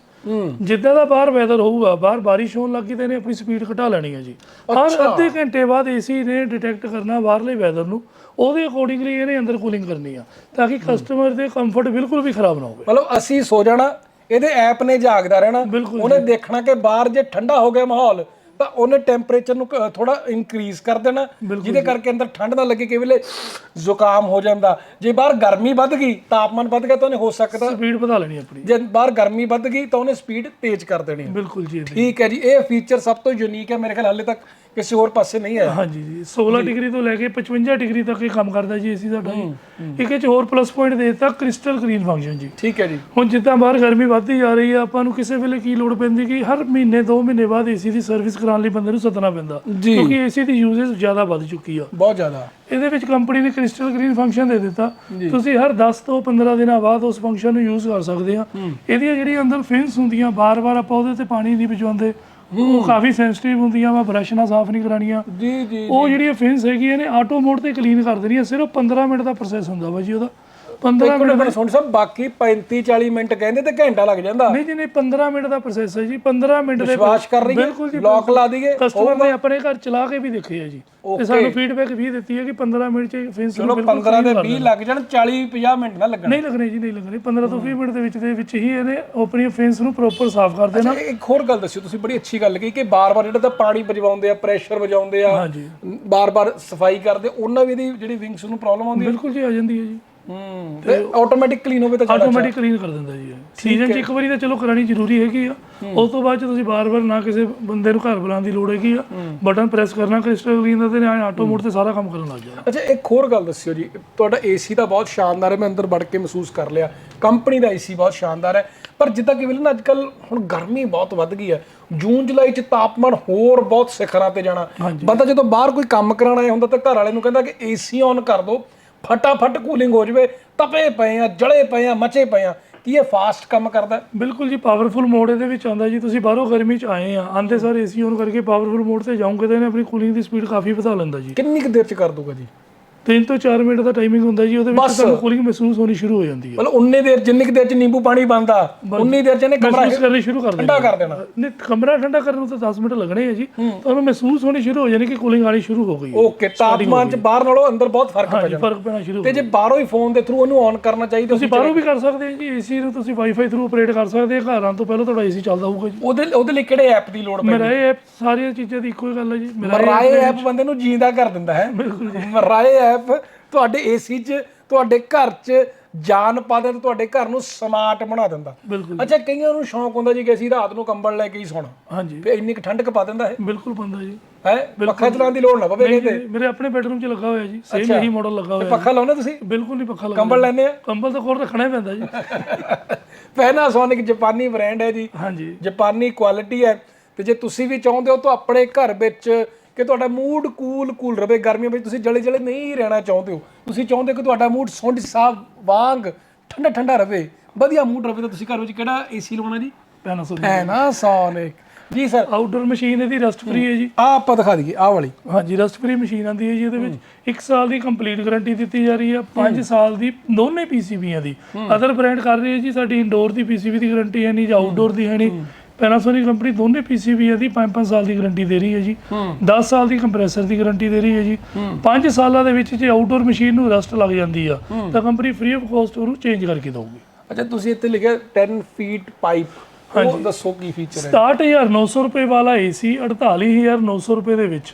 ਜਿੱਦਾਂ ਦਾ ਬਾਹਰ ਵੈਦਰ ਹੋਊਗਾ ਬਾਹਰ ਬਾਰਿਸ਼ ਹੋਣ ਲੱਗੀ ਤੇ ਇਹਨੇ ਆਪਣੀ ਸਪੀਡ ਘਟਾ ਲੈਣੀ ਹੈ ਜੀ। ਹਰ ਅੱਧੇ ਘੰਟੇ ਬਾਅਦ ਏਸੀ ਨੇ ਡਿਟੈਕਟ ਕਰਨਾ ਬਾਹਰਲੇ ਵੈਦਰ ਨੂੰ। ਉਹਦੇ ਅਕੋਰਡਿੰਗਲੀ ਇਹਨੇ ਅੰਦਰ ਕੂਲਿੰਗ ਕਰਨੀ ਆ ਤਾਂ ਕਿ ਕਸਟਮਰ ਦੇ ਕੰਫਰਟ ਬਿਲਕੁਲ ਵੀ ਖਰਾਬ ਨਾ ਹੋਵੇ। ਮਤਲਬ ਅਸੀਂ ਸੋ ਜਾਣਾ ਇਹਦੇ ਐਪ ਨੇ ਜਾਗਦਾ ਰਹਿਣਾ ਉਹਨੇ ਦੇਖਣਾ ਕਿ ਬਾਹਰ ਜੇ ਠੰਡਾ ਹੋ ਗਿਆ ਮਾਹੌਲ ਤਾਂ ਉਹਨੇ ਟੈਂਪਰੇਚਰ ਨੂੰ ਥੋੜਾ ਇਨਕਰੀਜ਼ ਕਰ ਦੇਣਾ ਜਿਹਦੇ ਕਰਕੇ ਅੰਦਰ ਠੰਡ ਨਾ ਲੱਗੇ ਕਿ ਵੇਲੇ ਜ਼ੁਕਾਮ ਹੋ ਜਾਂਦਾ। ਜੇ ਬਾਹਰ ਗਰਮੀ ਵੱਧ ਗਈ ਤਾਪਮਾਨ ਵੱਧ ਗਿਆ ਤਾਂ ਉਹਨੇ ਹੋ ਸਕਦਾ ਸਪੀਡ ਵਧਾ ਲੈਣੀ ਆਪਣੀ। ਜੇ ਬਾਹਰ ਗਰਮੀ ਵੱਧ ਗਈ ਤਾਂ ਉਹਨੇ ਸਪੀਡ ਤੇਜ਼ ਕਰ ਦੇਣੀ। ਬਿਲਕੁਲ ਜੀ। ਠੀਕ ਹੈ ਜੀ ਇਹ ਫੀਚਰ ਸਭ ਤੋਂ ਯੂਨੀਕ ਹੈ ਮੇਰੇ ਖਿਆਲ ਹਾਲੇ ਤੱਕ। ਕਿਸੇ ਹੋਰ ਪਾਸੇ ਨਹੀਂ ਆਇਆ। ਹਾਂਜੀ ਜੀ 16 ਡਿਗਰੀ ਤੋਂ ਲੈ ਕੇ 55 ਡਿਗਰੀ ਤੱਕ ਇਹ ਕੰਮ ਕਰਦਾ ਜੀ ਏਸੀ ਸਾਡਾ ਜੀ ਇੱਕ ਇਹ 'ਚ ਹੋਰ ਪਲੱਸ ਪੁਆਇੰਟ ਦੇ ਦਿੱਤਾ ਕ੍ਰਿਸਟਲ ਗ੍ਰੀਨ ਫੰਕਸ਼ਨ ਜੀ। ਠੀਕ ਹੈ ਜੀ। ਹੁਣ ਜਿੱਦਾਂ ਬਾਹਰ ਗਰਮੀ ਵੱਧਦੀ ਜਾ ਰਹੀ ਹੈ ਆਪਾਂ ਨੂੰ ਕਿਸੇ ਵੇਲੇ ਕੀ ਲੋੜ ਪੈਂਦੀ ਕਿ ਹਰ ਮਹੀਨੇ 2 ਮਹੀਨੇ ਬਾਅਦ ਏਸੀ ਦੀ ਸਰਵਿਸ ਕਰਾਉਣ ਲਈ ਬੰਦੇ ਨੂੰ ਸੱਦਣਾ ਪੈਂਦਾ। ਜੀ। ਕਿਉਂਕਿ ਏਸੀ ਦੀ ਯੂਜ਼ੇਜ ਜ਼ਿਆਦਾ ਵੱਧ ਚੁੱਕੀ ਆ। ਬਹੁਤ ਜ਼ਿਆਦਾ। ਇਹਦੇ ਵਿੱਚ ਕੰਪਨੀ ਨੇ ਕ੍ਰਿਸਟਲ ਗ੍ਰੀਨ ਫੰਕਸ਼ਨ ਦੇ ਦਿੱਤਾ। ਤੁਸੀਂ ਹਰ 10 ਤੋਂ 15 ਦਿਨਾਂ ਬਾਅਦ ਉਸ ਫੰਕਸ਼ਨ ਨੂੰ ਯੂਜ਼ ਕਰ ਸਕਦੇ ਆ। ਇਹਦੀਆਂ ਜਿਹੜੀਆਂ ਅੰਦਰ ਫਿਨਸ ਹੁੰਦੀਆਂ ਬਾਰ-ਬਾਰ ਆਪਾਂ ਉਹਦੇ ਤੇ ਪਾਣੀ ਨਹੀਂ ਵਿਚਵਾਉਂਦੇ ਉਹ ਕਾਫੀ ਸੈਂਸਿਟਿਵ ਹੁੰਦੀਆਂ ਵਾ ਬ੍ਰਸ਼ ਨਾਲ ਸਾਫ਼ ਨਹੀਂ ਕਰਾਣੀਆਂ ਜੀ ਜੀ ਉਹ ਜਿਹੜੀਆਂ ਫਿਨਸ ਹੈਗੀਆਂ ਨੇ ਆਟੋ ਮੋਡ ਤੇ ਕਲੀਨ ਕਰ ਦੇਣੀਆਂ ਸਿਰਫ 15 ਮਿੰਟ ਦਾ ਪ੍ਰੋਸੈਸ ਹੁੰਦਾ ਵਾ ਜੀ ਉਹਦਾ। 15 ਇੱਕ ਮਿੰਟ ਸੁਣ ਸਾਹਿਬ ਬਾਕੀ 35 40 ਮਿੰਟ ਕਹਿੰਦੇ ਤੇ ਘੰਟਾ ਲੱਗ ਜਾਂਦਾ। ਨਹੀਂ ਜੀ ਨਹੀਂ 15 ਮਿੰਟ ਦਾ ਪ੍ਰੋਸੈਸ ਹੈ ਜੀ 15 ਮਿੰਟ ਦੇ ਵਿਸ਼ਵਾਸ ਕਰ ਰਹੀ ਹੈ ਲੌਕ ਲਾ ਦਈਏ ਕਸਟਮਰ ਨੇ ਆਪਣੇ ਘਰ ਚਲਾ ਕੇ ਵੀ ਦੇਖੇ ਆ ਜੀ। ਤੇ ਸਾਨੂੰ ਫੀਡਬੈਕ ਵੀ ਦਿੱਤੀ ਹੈ ਕਿ 15 ਮਿੰਟ ਚ ਫਿਨਸ ਚਲੋ 15 ਦੇ 20 ਲੱਗ ਜਾਣ 40 50 ਮਿੰਟ ਨਾ ਲੱਗਣ। ਨਹੀਂ ਲੱਗਣੇ ਜੀ ਨਹੀਂ ਲੱਗਣੇ। 15 ਤੋਂ 20 ਮਿੰਟ ਦੇ ਵਿੱਚ ਦੇ ਵਿੱਚ ਹੀ ਇਹਨੇ ਆਪਣੀ ਫੇਸ ਨੂੰ ਪ੍ਰੋਪਰ ਸਾਫ਼ ਕਰ ਦੇਣਾ। ਇੱਕ ਹੋਰ ਗੱਲ ਦੱਸਿਓ ਤੁਸੀਂ ਬੜੀ ਅੱਛੀ ਗੱਲ ਕਹੀ ਕਿ ਬਾਰ-ਬਾਰ ਜਿਹੜਾ ਤਾਂ ਪਾਣੀ ਵਜਵਾਉਂਦੇ ਆ ਪ੍ਰੈਸ਼ਰ ਵਜਾਉਂਦੇ ਆ ਹਾਂਜੀ। ਬਾਰ-ਬਾਰ ਸਫ਼ਾਈ ਕਰਦੇ ਉਹਨਾਂ ਵੀ ਇਹਦੀ ਜਿਹੜੀ ਵਿੰਗਸ ਨੂੰ ਪ੍ਰੋਬਲਮ ਆਉਂਦੀ ਹੈ ਬਿਲਕੁਲ ਜੀ ਆ ਜਾਂਦੀ ਹੈ ਜੀ। ਹੂੰ। ਤੇ ਆਟੋਮੈਟਿਕ ਕਲੀਨ ਹੋਵੇ ਤਾਂ ਜ਼ਿਆਦਾ ਆਟੋਮੈਟਿਕ ਕਲੀਨ ਕਰ ਦਿੰਦਾ ਜੀ ਸੀਜ਼ਨ ਚ ਇੱਕ ਵਾਰੀ ਤਾਂ ਚਲੋ ਕਰਾਣੀ ਜ਼ਰੂਰੀ ਹੈਗੀ ਆ। ਉਸ ਤੋਂ ਬਾਅਦ ਚ ਤੁਸੀਂ ਬਾਰ-ਬਾਰ ਨਾ ਕਿਸੇ ਬੰਦੇ ਨੂੰ ਘਰ ਬੁਲਾਉਣ ਦੀ ਲੋੜ ਹੈਗੀ ਆ। ਬਟਨ ਪ੍ਰੈਸ ਕਰਨਾ ਕ੍ਰਿਸਟਲ ਕਲੀਨ ਦਾ ਤੇ ਆਟੋ ਮੋਡ ਤੇ ਸਾਰਾ ਕੰਮ ਕਰਨ ਲੱਗ ਜਾਣਾ। ਅੱਛਾ ਇੱਕ ਹੋਰ ਗੱਲ ਦੱਸਿਓ ਜੀ। ਤੁਹਾਡਾ ਏਸੀ ਤਾਂ ਬਹੁਤ ਸ਼ਾਨਦਾਰ ਹੈ ਮੈਂ ਅੰਦਰ ਵੜ ਕੇ ਮਹਿਸੂਸ ਕਰ ਲਿਆ। ਕੰਪਨੀ ਦਾ ਏਸੀ ਬਹੁਤ ਸ਼ਾਨਦਾਰ ਹੈ। ਪਰ ਜਿੱਦਾਂ ਕਿ ਵੇਲੇ ਨਾ ਅੱਜਕੱਲ ਹੁਣ ਗਰਮੀ ਬਹੁਤ ਵੱਧ ਗਈ ਹੈ। ਜੂਨ ਜੁਲਾਈ ਚ ਤਾਪਮਾਨ ਹੋਰ ਬਹੁਤ ਸਿਖਰਾਂ ਤੇ ਜਾਣਾ। ਬੰਦਾ ਜਦੋਂ ਬਾਹਰ ਕੋਈ ਕੰਮ ਕਰਾਉਣ ਆਇਆ ਹੁੰਦਾ ਤਾਂ ਘਰ ਵਾਲੇ ਨੂੰ ਕਹਿੰਦਾ ਕਿ ਏਸੀ ਔਨ ਕਰ ਦਿਓ। ਫਟਾਫਟ ਕੂਲਿੰਗ ਹੋ ਜਾਵੇ ਤਪੇ ਪਏ ਆ ਜਲੇ ਪਏ ਆ ਮਚੇ ਪਏ ਆ ਕੀ ਇਹ ਫਾਸਟ ਕੰਮ ਕਰਦਾ? ਬਿਲਕੁਲ ਜੀ ਪਾਵਰਫੁਲ ਮੋਡ ਇਹਦੇ ਵਿੱਚ ਆਉਂਦਾ ਜੀ ਤੁਸੀਂ ਬਾਹਰੋਂ ਗਰਮੀ ਚ ਆਏ ਆ ਆਂਦੇ ਸਾਰ ਏਸੀ ਔਨ ਕਰਕੇ ਪਾਵਰਫੁਲ ਮੋਡ ਤੇ ਜਾਓਗੇ ਤਾਂ ਇਹਨੇ ਆਪਣੀ ਕੂਲਿੰਗ ਦੀ ਸਪੀਡ ਕਾਫੀ ਵਧਾ ਲੈਂਦਾ ਜੀ ਕਿੰਨੀ ਕੁ ਦੇਰ ਚ ਕਰ ਦੂਗਾ ਜੀ 3 ਤੋਂ 4 ਮਿੰਟ ਦਾ ਟਾਈਮਿੰਗ ਹੁੰਦਾ ਜੀ ਉਹਦੇ ਵਿੱਚ ਤੁਹਾਨੂੰ ਕੂਲਿੰਗ ਮਹਿਸੂਸ ਹੋਣੀ ਸ਼ੁਰੂ ਹੋ ਜਾਂਦੀ ਹੈ। ਮਤਲਬ ਉਨੇ ਦੇਰ ਜਿੰਨੀ ਕੁ ਦੇਰ ਚ ਨਿੰਬੂ ਪਾਣੀ ਬਣਦਾ ਉਨੀ ਦੇਰ ਚ ਇਹਨੇ ਕਮਰਾ ਮਹਿਸੂਸ ਕਰਨੀ ਸ਼ੁਰੂ ਕਰ ਠੰਡਾ ਦੇਣਾ। ਕਰ ਦੇਣਾ। ਨਹੀਂ ਕਮਰਾ ਠੰਡਾ ਕਰਨ ਨੂੰ ਤਾਂ 10 ਮਿੰਟ ਲੱਗਣੇ ਆ ਜੀ। ਤੁਹਾਨੂੰ ਮਹਿਸੂਸ ਹੋਣੀ ਸ਼ੁਰੂ ਹੋ ਜਾਣੀ ਕਿ ਕੂਲਿੰਗ ਆਣੀ ਸ਼ੁਰੂ ਹੋ ਗਈ ਹੈ। ਓਕੇ ਤਾਪਮਾਨ ਚ ਬਾਹਰ ਨਾਲੋਂ ਅੰਦਰ ਬਹੁਤ ਫ਼ਰਕ ਪੈ ਹਾਂਜੀ ਫ਼ਰਕ ਪੈਣਾ ਸ਼ੁਰੂ ਹੋ ਤੇ ਜੇ ਬਾਹਰੋਂ ਹੀ ਫੋਨ ਦੇ ਥਰੂ ਉਹਨੂੰ ਔਨ ਕਰਨਾ ਚਾਹੀਦਾ ਤੁਸੀਂ ਬਾਹਰੋਂ ਵੀ ਕਰ ਸਕਦੇ ਹੋ ਜੀ ਏਸੀ ਨੂੰ ਤੁਸੀਂ ਵਾਈਫਾਈ ਥਰੂ ਆਪਰੇਟ ਕਰ ਸਕਦੇ ਹੋ ਘਰ ਤੋਂ ਪਹਿਲਾਂ ਤੁਹਾਡਾ ਏਸੀ ਚੱਲਦਾ ਹੋਊਗਾ ਜੀ। ਉਹਦੇ ਉਹਦੇ ਲਈ ਕਿਹੜੇ ਐਪ ਦੀ ਲੋੜ ਪੈ ਮੇਰਾ ਇਹ ਸਾਰੀਆਂ ਚੀਜ਼ਾਂ ਦੀ ਇੱਕੋ ਹੀ ਗੱਲ ਹੈ ਜੀ। ਮੇਰਾ ਇਹ ਮਰਾਏ ਐਪ ਬੰਦੇ ਨੂੰ ਜੀਂਦਾ ਕਰ ਦਿੰਦਾ ਹੈ। ਮਰਾਏ ਐਪ ਤੁਹਾਡੇ ਏਸੀ 'ਚ ਤੁਹਾਡੇ ਘਰ 'ਚ ਜਾਨ ਪਾ ਦਿੰਦਾ ਤੁਹਾਡੇ ਘਰ ਨੂੰ ਸਮਾਰਟ ਬਣਾ ਦਿੰਦਾ। ਬਿਲਕੁਲ ਅੱਛਾ ਕਈਆਂ ਨੂੰ ਸ਼ੌਂਕ ਹੁੰਦਾ ਜੀ ਕਿ ਅਸੀਂ ਰਾਤ ਨੂੰ ਕੰਬਲ ਲੈ ਕੇ ਹੀ ਸੌਣਾ। ਹਾਂਜੀ। ਫੇ ਇੰਨੀ ਕੁ ਠੰਡਕ ਪਾ ਦਿੰਦਾ ਹੈ ਬਿਲਕੁਲ ਬੰਦਾ ਜੀ। ਹੈ? ਪੱਖਾ ਚਲਾਉਣ ਦੀ ਲੋੜ ਨਾ ਪਵੇ ਕਿਤੇ। ਮੇਰੇ ਆਪਣੇ ਬੈਡਰੂਮ 'ਚ ਲੱਗਾ ਹੋਇਆ ਜੀ। ਸੇਮ ਇਹੀ ਮਾਡਲ ਲੱਗਾ ਹੋਇਆ ਪੱਖਾ ਲਾਉਣਾ ਤੁਸੀਂ? ਬਿਲਕੁਲ ਨਹੀਂ ਪੱਖਾ ਲੱਗਾ ਕੰਬਲ ਲੈਣੇ ਆ? ਕੰਬਲ ਤਾਂ ਕੋਲ ਰੱਖਣਾ ਹੀ ਪੈਂਦਾ ਜੀ। ਪੈਨਾਸੋਨਿਕ ਜਾਪਾਨੀ ਬ੍ਰਾਂਡ ਹੈ ਜੀ। ਹਾਂਜੀ। ਜਾਪਾਨੀ ਕੁਆਲਿਟੀ ਹੈ। ਤੇ ਜੇ ਤੁਸੀਂ ਵੀ ਚਾਹੁੰਦੇ ਹੋ ਤਾਂ ਆਪਣੇ ਘਰ ਵਿੱਚ ਕਿ ਤੁਹਾਡਾ ਮੂਡ ਕੂਲ ਕੂਲ ਰਵੇ ਗਰਮੀਆਂ ਵਿੱਚ ਤੁਸੀਂ ਜਲੇ ਜਲੇ ਨਹੀਂ ਰਹਿਣਾ ਚਾਹੁੰਦੇ ਹੋ। ਤੁਸੀਂ ਚਾਹੁੰਦੇ ਕਿ ਤੁਹਾਡਾ ਮੂਡ ਸੁੰਡ ਸਾਹਿਬ ਵਾਂਗ ਠੰਡਾ ਠੰਡਾ ਰਵੇ। ਵਧੀਆ ਮੂਡ ਰਵੇ ਤਾਂ ਤੁਸੀਂ ਘਰ ਵਿੱਚ ਕਿਹੜਾ ਏਸੀ ਲਵਾਉਣਾ ਜੀ? ਪੈਨਾਸੋਨਿਕ ਪੈਨਾਸੋਨਿਕ ਜੀ ਸਰ ਆਊਟਡੋਰ ਮਸ਼ੀਨ ਇਹਦੀ ਰਸਟ ਫ੍ਰੀ ਹੈ ਜੀ। ਆ ਆਪਾਂ ਦਿਖਾ ਦਈਏ ਆਹ ਵਾਲੀ। ਹਾਂਜੀ ਰਸਟ ਫ੍ਰੀ ਮਸ਼ੀਨ ਆਂਦੀ ਹੈ ਜੀ ਇਹਦੇ ਵਿੱਚ। 1 ਸਾਲ ਦੀ ਕੰਪਲੀਟ ਗਾਰੰਟੀ ਦਿੱਤੀ ਜਾ ਰਹੀ ਹੈ। 5 ਸਾਲ ਦੀ ਦੋਨੇ ਪੀਸੀਬੀਆਂ ਦੀ। ਅਦਰ ਬ੍ਰਾਂਡ ਕਰ ਰਹੀ ਹੈ ਜੀ ਸਾਡੀ ਇੰਡੋਰ ਦੀ ਪੀਸੀਬੀ ਦੀ ਗਾਰੰਟੀ ਹੈ ਨਹੀਂ ਜਾਂ ਆਊਟਡੋਰ ਦੀ ਹੈ ਨਹੀਂ। ਪੈਨਾਸੋਨਿਕ ਕੰਪਨੀ ਦੋਨੇ ਪੀਸੀਬੀਆਂ ਦੀ 5-5 ਸਾਲ ਦੀ ਗਾਰੰਟੀ ਦੇ ਰਹੀ ਹੈ ਜੀ। 10 ਸਾਲ ਦੀ ਕੰਪਰੈਸਰ ਦੀ ਗਾਰੰਟੀ ਦੇ ਰਹੀ ਹੈ ਜੀ। 5 ਸਾਲਾਂ ਦੇ ਵਿੱਚ ਜੇ ਆਊਟਡੋਰ ਮਸ਼ੀਨ ਨੂੰ ਰਸਟ ਲੱਗ ਜਾਂਦੀ ਆ ਤਾਂ ਕੰਪਨੀ ਫ੍ਰੀ ਆਫ ਕਾਸਟ ਉਹਨੂੰ ਚੇਂਜ ਕਰਕੇ ਦਊਗੀ। ਅੱਛਾ ਤੁਸੀਂ ਇੱਥੇ ਲਿਖਿਆ 10 ਫੀਟ ਪਾਈਪ ਉਹ ਦੱਸੋ ਕੀ ਫੀਚਰ ਹੈ। 67900 ਰੁਪਏ ਵਾਲਾ ਏਸੀ 48900 ਰੁਪਏ ਦੇ ਵਿੱਚ।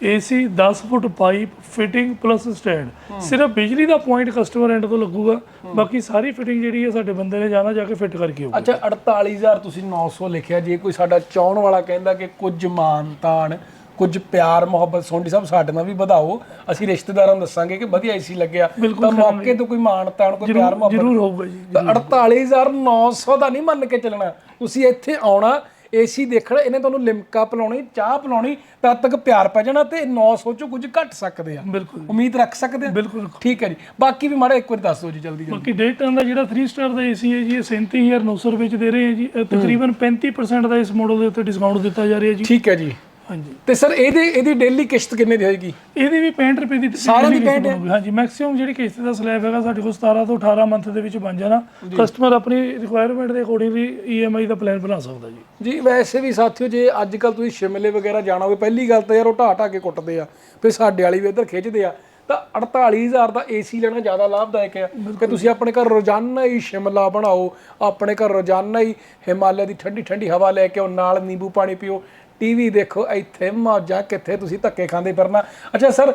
AC 10 foot pipe fitting plus stand. ਸਿਰਫ ਬਿਜਲੀ ਦਾ ਪੁਆਇੰਟ ਕਸਟਮਰ ਐਂਡ ਤੋਂ ਲੱਗੂਗਾ। ਬਾਕੀ ਸਾਰੀ ਫਿਟਿੰਗ ਜਿਹੜੀ ਹੈ ਸਾਡੇ ਬੰਦੇ ਨੇ ਜਾਣਾ ਜਾ ਕੇ ਫਿੱਟ ਕਰਕੇ ਆਊਗਾ। ਅੱਛਾ 48000 ਤੁਸੀਂ 900 ਲਿਖਿਆ। ਜੇ ਕੋਈ ਸਾਡਾ ਚਾਹਣ ਵਾਲਾ ਕਹਿੰਦਾ ਕਿ ਕੁਝ ਮਾਨ ਤਾਨ ਕੁਝ ਪਿਆਰ ਮੁਹੱਬਤ ਸੋਂਡੀ ਸਾਹਿਬ ਸਾਡੇ ਨਾਲ ਵੀ ਵਧਾਓ ਅਸੀਂ ਰਿਸ਼ਤੇਦਾਰਾਂ ਨੂੰ ਦੱਸਾਂਗੇ ਕਿ ਵਧੀਆ ਏਸੀ ਲੱਗਿਆ ਤਾਂ ਮੌਕੇ ਤੋਂ ਕੋਈ ਮਾਨ ਤਾਨ ਕੋਈ ਪਿਆਰ ਮੁਹੱਬਤ ਜ਼ਰੂਰ ਹੋਊਗਾ ਜੀ ਤਾਂ 48900 ਦਾ ਨਹੀਂ ਮੰਨ ਕੇ ਚੱਲਣਾ। ਤੁਸੀਂ ਇੱਥੇ ਆਉਣਾ ਏਸੀ ਦੇਖਣਾ ਇਹਨੇ ਤੁਹਾਨੂੰ ਲਿਮਕਾ ਪਿਲਾਉਣੀ ਚਾਹ ਪਿਲਾਉਣੀ ਤਦ ਤੱਕ ਪਿਆਰ ਪੈ ਜਾਣਾ ਤੇ 900 ਚੋਂ ਕੁਝ ਘਟ ਸਕਦੇ ਆ। ਬਿਲਕੁਲ ਉਮੀਦ ਰੱਖ ਸਕਦੇ ਆ। ਬਿਲਕੁਲ ਠੀਕ ਹੈ ਜੀ। ਬਾਕੀ ਵੀ ਮਾੜਾ ਇੱਕ ਵਾਰ ਦੱਸ ਦਿਓ ਜੀ ਜਲਦੀ ਜਲਦੀ ਬਾਕੀ ਡੇਟ ਟਨ ਦਾ ਜਿਹੜਾ 3 ਸਟਾਰ ਦਾ ਏਸੀ ਹੈ ਜੀ ਇਹ 37900 ਰੁਪਏ ਚ ਦੇ ਰਹੇ ਹਾਂ ਜੀ। ਇਹ ਤਕਰੀਬਨ 35% ਦਾ ਇਸ ਮਾਡਲ ਦੇ ਉੱਤੇ ਡਿਸਕਾਊਂਟ ਦਿੱਤਾ ਜਾ ਰਿਹਾ ਜੀ। ਠੀਕ ਹੈ ਜੀ। ਹਾਂਜੀ। ਤੇ ਸਰ ਇਹਦੇ ਇਹਦੀ ਡੇਲੀ ਕਿਸ਼ਤ ਕਿੰਨੇ ਦੀ ਹੋਏਗੀ ਇਹਦੀ ਵੀ 65 ਰੁਪਏ ਦੀ ਸਾਰਿਆਂ ਦੀ daily ਪੈਂਹਠ ਹੈ? ਬਣੂਗੀ। ਹਾਂਜੀ ਮੈਕਸਿਮਮ ਜਿਹੜੀ ਕਿਸ਼ਤ ਦਾ ਸਲੈਬ ਹੈਗਾ ਸਾਡੇ ਕੋਲ 17 ਤੋਂ 18 ਮੰਥ ਦੇ ਵਿੱਚ ਬਣ ਜਾਣਾ। ਕਸਟਮਰ ਆਪਣੀ ਰਿਕੁਆਇਰਮੈਂਟ ਦੇ ਅਕੋਰਡਿੰਗਲੀ ਈਐਮਆਈ ਦਾ ਪਲਾਨ ਬਣਾ ਸਕਦਾ ਜੀ। ਜੀ ਵੈਸੇ ਵੀ ਸਾਥੀਓ ਜੇ ਅੱਜ ਕੱਲ ਤੁਸੀਂ ਸ਼ਿਮਲੇ ਵਗੈਰਾ ਜਾਣਾ ਹੋਵੇ ਪਹਿਲੀ ਗੱਲ ਤਾਂ ਯਾਰ ਉਹ ਢਾਹ ਢਾਹ ਕੇ ਕੁੱਟਦੇ ਆ। ਫਿਰ ਸਾਡੇ ਵਾਲੀ ਵੀ ਇੱਧਰ ਖਿੱਚਦੇ ਆ। ਤਾਂ 48000 ਦਾ ਏਸੀ ਲੈਣਾ ਜ਼ਿਆਦਾ ਲਾਭਦਾਇਕ ਹੈ। ਕਿ ਤੁਸੀਂ ਆਪਣੇ ਘਰ ਰੋਜ਼ਾਨਾ ਹੀ ਸ਼ਿਮਲਾ ਬਣਾਓ ਆਪਣੇ ਘਰ ਰੋਜ਼ਾਨਾ ਹੀ ਹਿਮਾਲਿਆ ਦੀ ਠੰਡੀ ਠੰਡੀ ਹਵਾ ਲੈ ਕੇ ਆਓ ਨਾਲ ਨਿੰਬੂ ਪਾਣੀ ਪੀਓ ਟੀਵੀ ਦੇਖੋ ਇੱਥੇ ਮੌਜਾਂ ਕਿੱਥੇ ਤੁਸੀਂ ਧੱਕੇ ਖਾਂਦੇ ਫਿਰਨਾ। ਅੱਛਾ ਸਰ